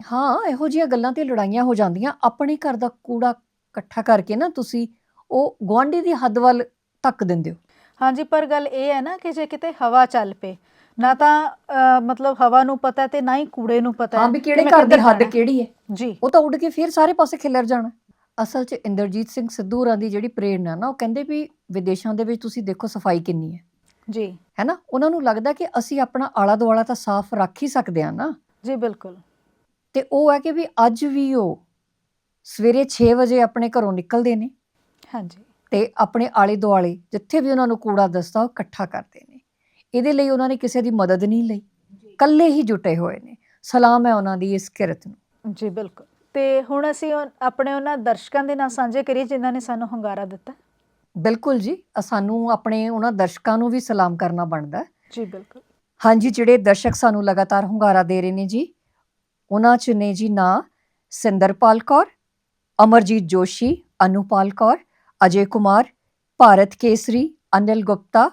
ਹਾਂ ਇਹੋ ਜਿਹੀਆਂ ਗੱਲਾਂ ਤੇ ਲੜਾਈਆਂ ਹੋ ਜਾਂਦੀਆਂ। ਆਪਣੇ ਘਰ ਦਾ ਕੂੜਾ ਇਕੱਠਾ ਕਰਕੇ ਨਾ ਤੁਸੀਂ ਉਹ ਗੁਆਂਢੀ ਦੀ ਹੱਦ ਵੱਲ ਧੱਕ ਦਿੰਦੇ ਹੋ। ਹਾਂਜੀ ਪਰ ਗੱਲ ਇਹ ਹੈ ਨਾ ਕਿ ਜੇ ਕਿਤੇ ਹਵਾ ਚੱਲ ਪਏ ਨਾ ਤਾਂ ਮਤਲਬ ਹਵਾ ਨੂੰ ਪਤਾ ਤੇ ਨਾ ਹੀ ਕੂੜੇ ਨੂੰ ਪਤਾ ਹਾਂ ਵੀ ਕਿਹੜੇ ਘਰ ਦੀ ਹੱਦ। ਕਿਹੜੀ ਹੈ। ਜੀ। ਉਹ ਤਾਂ ਉੱਡ ਕੇ ਫਿਰ ਸਾਰੇ ਪਾਸੇ ਖਿਲਰ ਜਾਣਾ। ਅਸਲ 'ਚ ਇੰਦਰਜੀਤ ਸਿੰਘ ਸਿੱਧੂ ਹੋਰਾਂ ਦੀ ਜਿਹੜੀ ਪ੍ਰੇਰਣਾ ਨਾ ਉਹ ਕਹਿੰਦੇ ਵੀ ਵਿਦੇਸ਼ਾਂ ਦੇ ਵਿੱਚ ਤੁਸੀਂ ਦੇਖੋ ਸਫ਼ਾਈ ਕਿੰਨੀ ਹੈ। ਜੀ। ਹੈਨਾ ਉਹਨਾਂ ਨੂੰ ਲੱਗਦਾ ਕਿ ਅਸੀਂ ਆਪਣਾ ਆਲਾ ਦੁਆਲਾ ਤਾਂ ਸਾਫ਼ ਰੱਖ ਹੀ ਸਕਦੇ ਹਾਂ ਨਾ। ਜੀ ਬਿਲਕੁਲ। ਤੇ ਉਹ ਹੈ ਕਿ ਵੀ ਅੱਜ ਵੀ ਉਹ ਸਵੇਰੇ 6 ਵਜੇ ਆਪਣੇ ਘਰੋਂ ਨਿਕਲਦੇ ਨੇ। ਹਾਂਜੀ। ਤੇ ਆਪਣੇ ਆਲੇ ਦੁਆਲੇ ਜਿੱਥੇ ਵੀ ਉਹਨਾਂ ਨੂੰ ਕੂੜਾ ਦਸਤਾ ਉਹ ਇਕੱਠਾ ਕਰਦੇ ਨੇ। ਇਹਦੇ ਲਈ ਉਹਨਾਂ ਨੇ ਕਿਸੇ ਦੀ ਮਦਦ ਨਹੀਂ ਲਈ। ਇਕੱਲੇ ਹੀ ਜੁਟੇ ਹੋਏ ਨੇ। ਸਲਾਮ ਹੈ ਉਹਨਾਂ ਦੀ ਇਸ ਕਿਰਤ ਨੂੰ। ਜੀ ਬਿਲਕੁਲ। ਤੇ ਹੁਣ ਅਸੀਂ ਆਪਣੇ ਉਹਨਾਂ ਦਰਸ਼ਕਾਂ ਦੇ ਨਾਲ ਸਾਂਝੇ ਕਰੀਏ ਜਿਨ੍ਹਾਂ ਨੇ ਸਾਨੂੰ ਹੰਗਾਰਾ ਦਿੱਤਾ। ਬਿਲਕੁਲ ਜੀ। ਸਾਨੂੰ ਆਪਣੇ ਉਹਨਾਂ ਦਰਸ਼ਕਾਂ ਨੂੰ ਵੀ ਸਲਾਮ ਕਰਨਾ ਬਣਦਾ। ਜੀ ਬਿਲਕੁਲ। ਹਾਂਜੀ ਜਿਹੜੇ ਦਰਸ਼ਕ ਸਾਨੂੰ ਲਗਾਤਾਰ ਹੁੰਗਾਰਾ ਦੇ ਰਹੇ ਨੇ ਜੀ ਉਹਨਾਂ ਚ ਨੇ ਜੀ ਨਾਂ ਸਿੰਦਰਪਾਲ ਕੌਰ ਅਮਰਜੀਤ ਜੋਸ਼ੀ ਅਨੁਪਾਲ ਕੌਰ ਅਜੇ ਕੁਮਾਰ ਭਾਰਤ ਕੇਸਰੀ ਅਨਿਲ ਗੁਪਤਾ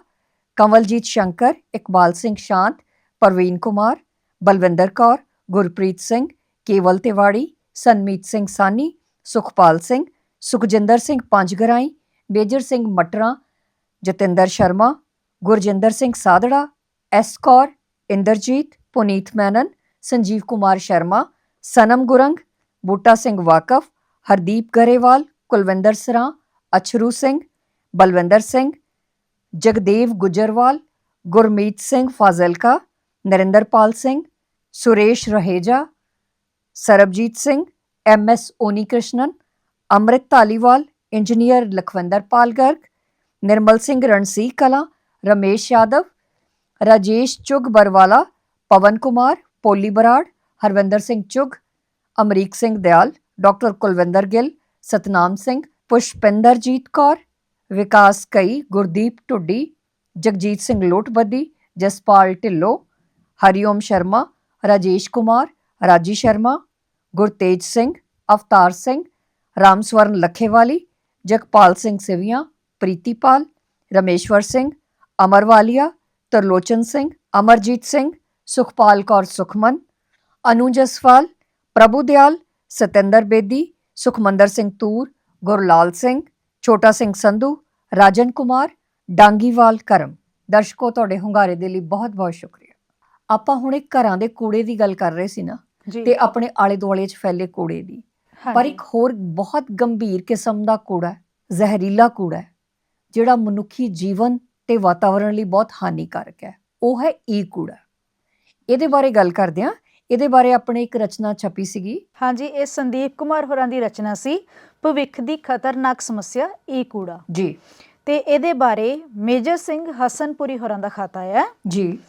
ਕੰਵਲਜੀਤ ਸ਼ੰਕਰ ਇਕਬਾਲ ਸਿੰਘ ਸ਼ਾਂਤ ਪ੍ਰਵੀਨ ਕੁਮਾਰ ਬਲਵਿੰਦਰ ਕੌਰ ਗੁਰਪ੍ਰੀਤ ਸਿੰਘ ਕੇਵਲ ਤਿਵਾੜੀ ਸਨਮੀਤ ਸਿੰਘ ਸਾਨੀ ਸੁਖਪਾਲ ਸਿੰਘ ਸੁਖਜਿੰਦਰ ਸਿੰਘ ਪੰਜਗਰਾਈ ਮੇਜਰ ਸਿੰਘ ਮਟਰਾ ਜਤਿੰਦਰ ਸ਼ਰਮਾ ਗੁਰਜਿੰਦਰ ਸਿੰਘ ਸਾਦੜਾ ਐਸ ਕੌਰ ਇੰਦਰਜੀਤ ਪੁਨੀਤ ਮੈਨਨ ਸੰਜੀਵ ਕੁਮਾਰ ਸ਼ਰਮਾ ਸਨਮ ਗੁਰੰਗ ਬੂਟਾ ਸਿੰਘ ਵਾਕਫ ਹਰਦੀਪ ਗਰੇਵਾਲ ਕੁਲਵਿੰਦਰ ਸਰਾਂ ਅਛਰੂ ਸਿੰਘ ਬਲਵਿੰਦਰ ਸਿੰਘ ਜਗਦੇਵ ਗੁਜਰਵਾਲ, ਗੁਰਮੀਤ ਸਿੰਘ ਫਾਜ਼ਿਲਕਾ, ਨਰਿੰਦਰਪਾਲ ਸਿੰਘ, ਸੁਰੇਸ਼ ਰਹੇਜਾ, ਸਰਬਜੀਤ ਸਿੰਘ, ਐਮ ਐਸ ਓਨੀ ਕ੍ਰਿਸ਼ਨਨ ਅੰਮ੍ਰਿਤ ਧਾਲੀਵਾਲ, ਇੰਜੀਨੀਅਰ ਲਖਵਿੰਦਰ ਪਾਲ ਗਰਗ, ਨਿਰਮਲ ਸਿੰਘ ਰਣਸੀ ਕਲਾ, ਰਮੇਸ਼ ਯਾਦਵ, ਰਾਜੇਸ਼ ਚੁਗ ਬਰਵਾਲਾ, ਪਵਨ ਕੁਮਾਰ, ਪੋਲੀ ਬਰਾੜ, ਹਰਵਿੰਦਰ ਸਿੰਘ ਚੁਗ, ਅਮਰੀਕ ਸਿੰਘ ਦਿਆਲ, ਡਾਕਟਰ ਕੁਲਵਿੰਦਰ ਗਿੱਲ, ਸਤਨਾਮ ਸਿੰਘ, ਪੁਸ਼ਪਿੰਦਰਜੀਤ ਕੌਰ ਵਿਕਾਸ ਕਈ, ਗੁਰਦੀਪ ਢੁੱਡੀ, ਜਗਜੀਤ ਸਿੰਘ ਲੋਟਬੱਦੀ, ਜਸਪਾਲ ਢਿੱਲੋਂ, ਹਰੀਓਮ ਸ਼ਰਮਾ, ਰਾਜੇਸ਼ ਕੁਮਾਰ, ਰਾਜੀ ਸ਼ਰਮਾ, ਗੁਰਤੇਜ ਸਿੰਘ, ਅਵਤਾਰ ਸਿੰਘ, ਰਾਮਸਵਰਨ ਲੱਖੇਵਾਲੀ, ਜਗਪਾਲ ਸਿੰਘ ਸਿਵੀਆਂ, ਪ੍ਰੀਤੀਪਾਲ, ਰਮੇਸ਼ਵਰ ਸਿੰਘ, ਅਮਰਵਾਲੀਆ, ਤਰਲੋਚਨ ਸਿੰਘ, ਅਮਰਜੀਤ ਸਿੰਘ, ਸੁਖਪਾਲ ਕੌਰ ਸੁਖਮਨ ਅਨੂ ਜਸਵਾਲ ਪ੍ਰਭੂ ਦਿਆਲ, ਸਤਿੰਦਰ ਬੇਦੀ, ਸੁਖਮੰਦਰ ਸਿੰਘ ਤੂਰ, ਗੁਰਲਾਲ ਸਿੰਘ ਛੋਟਾ ਸਿੰਘ ਸੰਧੂ ਰਾਜਨ ਕੁਮਾਰ ਡਾਂਗੀਵਾਲ ਕਰਮ। ਦਰਸ਼ਕੋ ਤੁਹਾਡੇ ਹੁੰਗਾਰੇ ਦੇ ਲਈ ਬਹੁਤ-ਬਹੁਤ ਸ਼ੁਕਰੀਆ। ਆਪਾਂ ਹੁਣ ਇੱਕ ਘਰਾਂ ਦੇ ਕੂੜੇ ਦੀ ਗੱਲ ਕਰ ਰਹੇ ਸੀ ਨਾ ਤੇ ਆਪਣੇ ਆਲੇ ਦੁਆਲੇ 'ਚ ਫੈਲੇ ਕੂੜੇ ਦੀ। ਪਰ ਇੱਕ ਹੋਰ ਬਹੁਤ ਗੰਭੀਰ ਕਿਸਮ ਦਾ ਕੂੜਾ ਹੈ ਜ਼ਹਿਰੀਲਾ ਕੂੜਾ ਹੈ ਜਿਹੜਾ ਮਨੁੱਖੀ ਜੀਵਨ ਤੇ ਵਾਤਾਵਰਣ ਲਈ ਬਹੁਤ ਹਾਨੀਕਾਰਕ ਹੈ। ਉਹ ਹੈ ਈ ਕੂੜਾ। ਇਹਦੇ ਬਾਰੇ ਗੱਲ ਕਰਦੇ ਹਾਂ। ਇਹਦੇ ਬਾਰੇ ਆਪਣੇ ਇੱਕ ਰਚਨਾ ਛਪੀ ਸੀਗੀ। ਹਾਂਜੀ ਇਹ ਸੰਦੀਪ ਕੁਮਾਰ ਹੋਰਾਂ ਦੀ ਰਚਨਾ ਸੀ ਭਵਿੱਖ ਦੀ ਖਤਰਨਾਕ ਸਮੱਸਿਆ ਈ ਕੂੜਾ। ਜੀ। ਤੇ ਇਹਦੇ ਬਾਰੇ ਮੇਜਰ ਸਿੰਘ ਹਸਨਪੁਰੀ ਹੋਰਾਂ ਦਾ ਖਾਤਾ ਹੈ ਜੀ।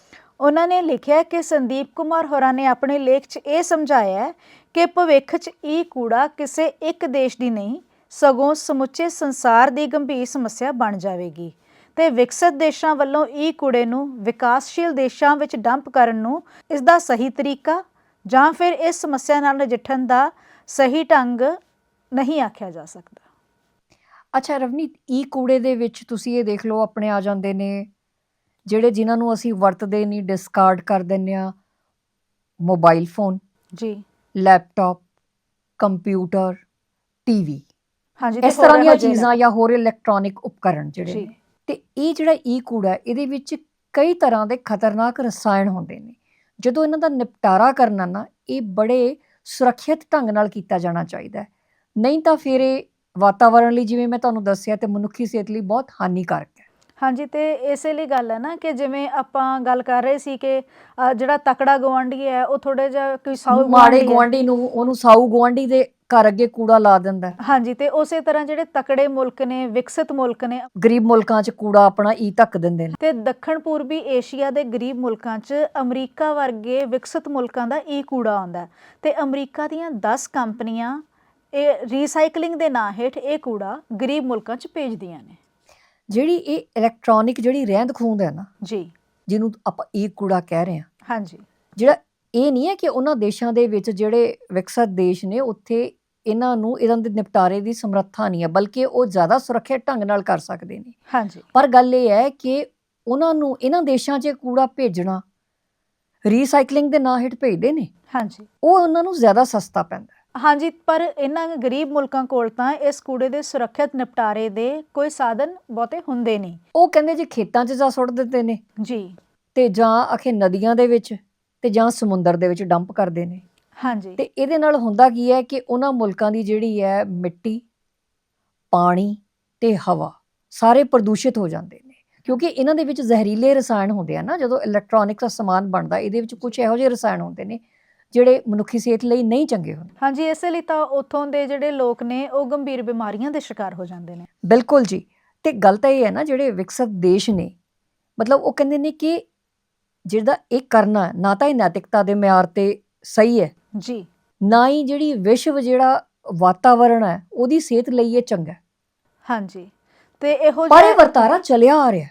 ਉਹਨਾਂ ਨੇ ਲਿਖਿਆ ਕਿ ਸੰਦੀਪ ਕੁਮਾਰ ਹੋਰਾਂ ਨੇ ਆਪਣੇ ਲੇਖ 'ਚ ਇਹ ਸਮਝਾਇਆ ਹੈ ਕਿ ਭਵਿੱਖ 'ਚ ਈ ਕੂੜਾ ਕਿਸੇ ਇੱਕ ਦੇਸ਼ ਦੀ ਨਹੀਂ ਸਗੋਂ ਸਮੁੱਚੇ ਸੰਸਾਰ ਦੀ ਗੰਭੀਰ ਸਮੱਸਿਆ ਬਣ ਜਾਵੇਗੀ। ਤੇ ਵਿਕਸਿਤ ਦੇਸ਼ਾਂ ਵੱਲੋਂ ਈ ਕੂੜੇ ਨੂੰ ਵਿਕਾਸਸ਼ੀਲ ਦੇਸ਼ਾਂ ਵਿੱਚ ਡੰਪ ਕਰਨ ਨੂੰ ਇਸ ਦਾ ਸਹੀ ਤਰੀਕਾ ਜਾਂ ਫਿਰ ਇਸ ਸਮੱਸਿਆ ਨਾਲ ਨਜਿੱਠਣ ਦਾ ਸਹੀ ਢੰਗ ਨਹੀਂ ਆਖਿਆ ਜਾ ਸਕਦਾ। ਅੱਛਾ ਰਵਨੀਤ ਈ ਕੂੜੇ ਦੇ ਵਿੱਚ ਤੁਸੀਂ ਇਹ ਦੇਖ ਲਓ ਆਪਣੇ ਆ ਜਾਂਦੇ ਨੇ ਜਿਹੜੇ ਜਿਨ੍ਹਾਂ ਨੂੰ ਅਸੀਂ ਵਰਤਦੇ ਨਹੀਂ ਡਿਸਕਾਰਡ ਕਰ ਦਿੰਦੇ ਆ ਮੋਬਾਈਲ ਫੋਨ ਜੀ। ਲੈਪਟਾਪ ਕੰਪਿਊਟਰ ਟੀਵੀ ਹਾਂਜੀ ਇਸ ਤਰ੍ਹਾਂ ਦੀਆਂ। ਚੀਜ਼ਾਂ ਜਾਂ ਹੋਰ ਇਲੈਕਟ੍ਰੋਨਿਕ ਉਪਕਰਨ ਜਿਹੜੇ ਨੇ ਤੇ ਇਹ ਜਿਹੜਾ ਈ ਕੂੜਾ ਇਹਦੇ ਵਿੱਚ ਕਈ ਤਰ੍ਹਾਂ ਦੇ ਖਤਰਨਾਕ ਰਸਾਇਣ ਹੁੰਦੇ ਨੇ। ਜਦੋਂ ਇਹਨਾਂ ਦਾ ਨਿਪਟਾਰਾ ਕਰਨਾ ਨਾ ਇਹ ਬੜੇ ਸੁਰੱਖਿਅਤ ਢੰਗ ਨਾਲ ਕੀਤਾ ਜਾਣਾ ਚਾਹੀਦਾ ਹੈ ਨਹੀਂ ਤਾਂ ਫਿਰ ਇਹ ਵਾਤਾਵਰਣ ਲਈ ਜਿਵੇਂ ਮੈਂ ਤੁਹਾਨੂੰ ਦੱਸਿਆ ਤੇ ਮਨੁੱਖੀ ਸਿਹਤ ਲਈ ਬਹੁਤ ਹਾਨੀਕਾਰਕ ਹੈ ਹਾਂਜੀ ਤੇ ਇਸੇ ਲਈ ਗੱਲ ਹੈ ਨਾ ਕਿ ਜਿਵੇਂ ਆਪਾਂ ਗੱਲ ਕਰ ਰਹੇ ਸੀ ਕਿ ਅ, ਜਿਹੜਾ ਤਕੜਾ ਗਵਾਂਢੀ ਹੈ ਉਹ ਥੋੜਾ ਜਿਹਾ ਕੋਈ ਸਾਊ ਮਾੜੇ। ਗੁਆਂਢੀ ਨੂੰ ਉਹਨੂੰ ਸਾਊ ਗੁਆਂਢੀ ਦੇ ਘਰ ਅੱਗੇ ਕੂੜਾ ਲਾ ਦਿੰਦਾ ਹੈ। ਹਾਂਜੀ ਤੇ ਉਸੇ ਤਰ੍ਹਾਂ ਜਿਹੜੇ ਤਕੜੇ ਮੁਲਕ ਨੇ ਵਿਕਸਿਤ ਮੁਲਕ ਨੇ ਗਰੀਬ ਮੁਲਕਾਂ 'ਚ ਕੂੜਾ ਆਪਣਾ ਈ ਧੱਕ ਦਿੰਦੇ ਨੇ। ਤੇ ਦੱਖਣ ਪੂਰਬੀ ਏਸ਼ੀਆ ਦੇ ਗਰੀਬ ਮੁਲਕਾਂ 'ਚ ਅਮਰੀਕਾ ਵਰਗੇ ਵਿਕਸਿਤ ਮੁਲਕਾਂ ਦਾ ਈ ਕੂੜਾ ਆਉਂਦਾ ਹੈ। ਤੇ ਅਮਰੀਕਾ ਦੀਆਂ 10 ਕੰਪਨੀਆਂ ਇਹ ਰੀਸਾਈਕਲਿੰਗ ਦੇ ਨਾਂ ਹੇਠ ਇਹ ਕੂੜਾ ਗਰੀਬ ਮੁਲਕਾਂ 'ਚ ਭੇਜਦੀਆਂ ਨੇ। ਜਿਹੜੀ ਇਹ ਇਲੈਕਟ੍ਰੋਨਿਕ ਜਿਹੜੀ ਰਹਿੰਦ ਖੂੰਦ ਹੈ ਨਾ ਜੀ। ਜਿਹਨੂੰ ਆਪਾਂ ਈ ਕੂੜਾ ਕਹਿ ਰਹੇ ਹਾਂ। ਹਾਂਜੀ। ਜਿਹੜਾ ਇਹ ਨਹੀਂ ਹੈ ਕਿ ਉਹਨਾਂ ਦੇਸ਼ਾਂ ਦੇ ਵਿੱਚ ਜਿਹੜੇ ਵਿਕਸਿਤ ਦੇਸ਼ ਨੇ ਉੱਥੇ ਇਹਨਾਂ ਨੂੰ ਇਹਨਾਂ ਦੇ ਨਿਪਟਾਰੇ ਦੀ ਸਮਰੱਥਾ ਨਹੀਂ ਹੈ ਬਲਕਿ ਉਹ ਜ਼ਿਆਦਾ ਸੁਰੱਖਿਅਤ ਢੰਗ ਨਾਲ ਕਰ ਸਕਦੇ ਨੇ। ਹਾਂਜੀ। ਪਰ ਗੱਲ ਇਹ ਹੈ ਕਿ ਉਹਨਾਂ ਨੂੰ ਇਹਨਾਂ ਦੇਸ਼ਾਂ 'ਚ ਕੂੜਾ ਭੇਜਣਾ ਰੀਸਾਈਕਲਿੰਗ ਦੇ ਨਾਂ ਹੇਠ ਭੇਜਦੇ ਨੇ ਹਾਂਜੀ। ਉਹ ਉਹਨਾਂ ਨੂੰ ਜ਼ਿਆਦਾ ਸਸਤਾ ਪੈਂਦਾ। ਹਾਂਜੀ ਪਰ ਇਹਨਾਂ ਗਰੀਬ ਮੁਲਕਾਂ ਕੋਲ ਤਾਂ ਇਸ ਕੂੜੇ ਦੇ ਸੁਰੱਖਿਅਤ ਨਿਪਟਾਰੇ ਦੇ ਕੋਈ ਸਾਧਨ ਬਹੁਤੇ ਹੁੰਦੇ ਨਹੀਂ। ਉਹ ਕਹਿੰਦੇ ਜੇ ਖੇਤਾਂ 'ਚ ਜਾ ਸੁੱਟ ਦਿੰਦੇ ਨੇ ਜੀ। ਤੇ ਜਾਂ ਅਖੇ ਨਦੀਆਂ ਦੇ ਵਿੱਚ ਤੇ ਜਾਂ ਸਮੁੰਦਰ ਦੇ ਵਿੱਚ ਡੰਪ ਕਰਦੇ ਨੇ। ਹਾਂਜੀ। ਤੇ ਇਹਦੇ ਨਾਲ ਹੁੰਦਾ ਕੀ ਹੈ ਕਿ ਉਹਨਾਂ ਮੁਲਕਾਂ ਦੀ ਜਿਹੜੀ ਹੈ ਮਿੱਟੀ ਪਾਣੀ ਤੇ ਹਵਾ ਸਾਰੇ ਪ੍ਰਦੂਸ਼ਿਤ ਹੋ ਜਾਂਦੇ ਨੇ। ਕਿਉਂਕਿ ਇਹਨਾਂ ਦੇ ਵਿੱਚ ਜ਼ਹਿਰੀਲੇ ਰਸਾਇਣ ਹੁੰਦੇ ਆ ਨਾ ਜਦੋਂ ਇਲੈਕਟ੍ਰੋਨਿਕ ਦਾ ਸਮਾਨ ਬਣਦਾ ਇਹਦੇ ਵਿੱਚ ਕੁਝ ਇਹੋ ਜਿਹੇ ਰਸਾਇਣ ਹੁੰਦੇ ਨੇ ਜਿਹੜੇ ਮਨੁੱਖੀ ਸਿਹਤ ਲਈ ਨਹੀਂ ਚੰਗੇ ਹੁੰਦੇ। ਹਾਂਜੀ ਇਸੇ ਲਈ ਤਾਂ ਉੱਥੋਂ ਦੇ ਜਿਹੜੇ ਲੋਕ ਨੇ ਉਹ ਗੰਭੀਰ ਬਿਮਾਰੀਆਂ ਦੇ ਸ਼ਿਕਾਰ ਹੋ ਜਾਂਦੇ ਨੇ। ਬਿਲਕੁਲ ਜੀ। ਤੇ ਗੱਲ ਤਾਂ ਇਹ ਹੈ ਨਾ ਜਿਹੜੇ ਵਿਕਸਿਤ ਦੇਸ਼ ਨੇ ਮਤਲਬ ਉਹ ਕਹਿੰਦੇ ਨੇ ਕਿ ਜਿਹੜਾ ਇਹ ਕਰਨਾ ਨਾ ਤਾਂ ਇਹ ਨੈਤਿਕਤਾ ਦੇ ਮਿਆਰ ਤੇ ਸਹੀ ਹੈ ਜੀ। ਨਾ ਹੀ ਜਿਹੜੀ ਵਿਸ਼ਵ ਜਿਹੜਾ ਵਾਤਾਵਰਣ ਹੈ ਉਹਦੀ ਸਿਹਤ ਲਈ ਇਹ ਚੰਗਾ ਹੈ। ਹਾਂਜੀ। ਤੇ ਇਹੋ ਪਰ ਇਹ ਜਿਹਾ ਵਰਤਾਰਾ ਚੱਲਿਆ ਆ ਰਿਹਾ।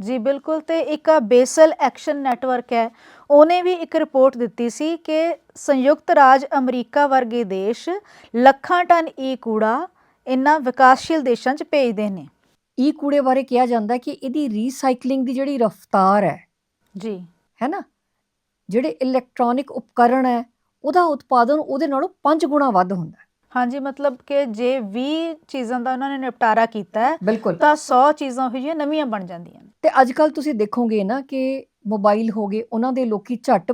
ਜੀ ਬਿਲਕੁਲ। ਤੇ ਇੱਕ ਬੇਸਲ ਐਕਸ਼ਨ ਨੈਟਵਰਕ ਹੈ। ਉਹਨੇ ਵੀ ਇੱਕ ਰਿਪੋਰਟ ਦਿੱਤੀ ਸੀ ਕਿ ਸੰਯੁਕਤ ਰਾਜ ਅਮਰੀਕਾ ਵਰਗੇ ਦੇਸ਼ ਲੱਖਾਂ ਟਨ ਈ ਕੂੜਾ ਇਨ੍ਹਾਂ ਵਿਕਾਸਸ਼ੀਲ ਦੇਸ਼ਾਂ 'ਚ ਭੇਜਦੇ ਨੇ। ਈ ਕੂੜੇ ਬਾਰੇ ਕਿਹਾ ਜਾਂਦਾ ਕਿ ਇਹਦੀ ਰੀਸਾਈਕਲਿੰਗ ਦੀ ਜਿਹੜੀ ਰਫ਼ਤਾਰ ਹੈ ਜੀ। ਹੈ ਨਾ? ਜਿਹੜੇ ਇਲੈਕਟ੍ਰੋਨਿਕ ਉਪਕਰਨ ਹੈ ਉਹਦਾ ਉਤਪਾਦਨ ਉਹਦੇ ਨਾਲੋਂ 5 ਗੁਣਾ ਵੱਧ ਹੁੰਦਾ ਹੈ। ਹਾਂਜੀ ਮਤਲਬ ਕਿ ਜੇ 20 ਚੀਜ਼ਾਂ ਦਾ ਉਹਨਾਂ ਨੇ ਨਿਪਟਾਰਾ ਕੀਤਾ ਹੈ ਬਿਲਕੁਲ। ਤਾਂ 100 ਚੀਜ਼ਾਂ ਉਹੋ ਜਿਹੀਆਂ ਨਵੀਆਂ ਬਣ ਜਾਂਦੀਆਂ ਨੇ। ਤੇ ਅੱਜ ਕੱਲ ਤੁਸੀਂ ਦੇਖੋਗੇ ਨਾ ਕਿ ਮੋਬਾਈਲ ਹੋ ਗਏ ਉਹਨਾਂ ਦੇ ਲੋਕੀ ਝੱਟ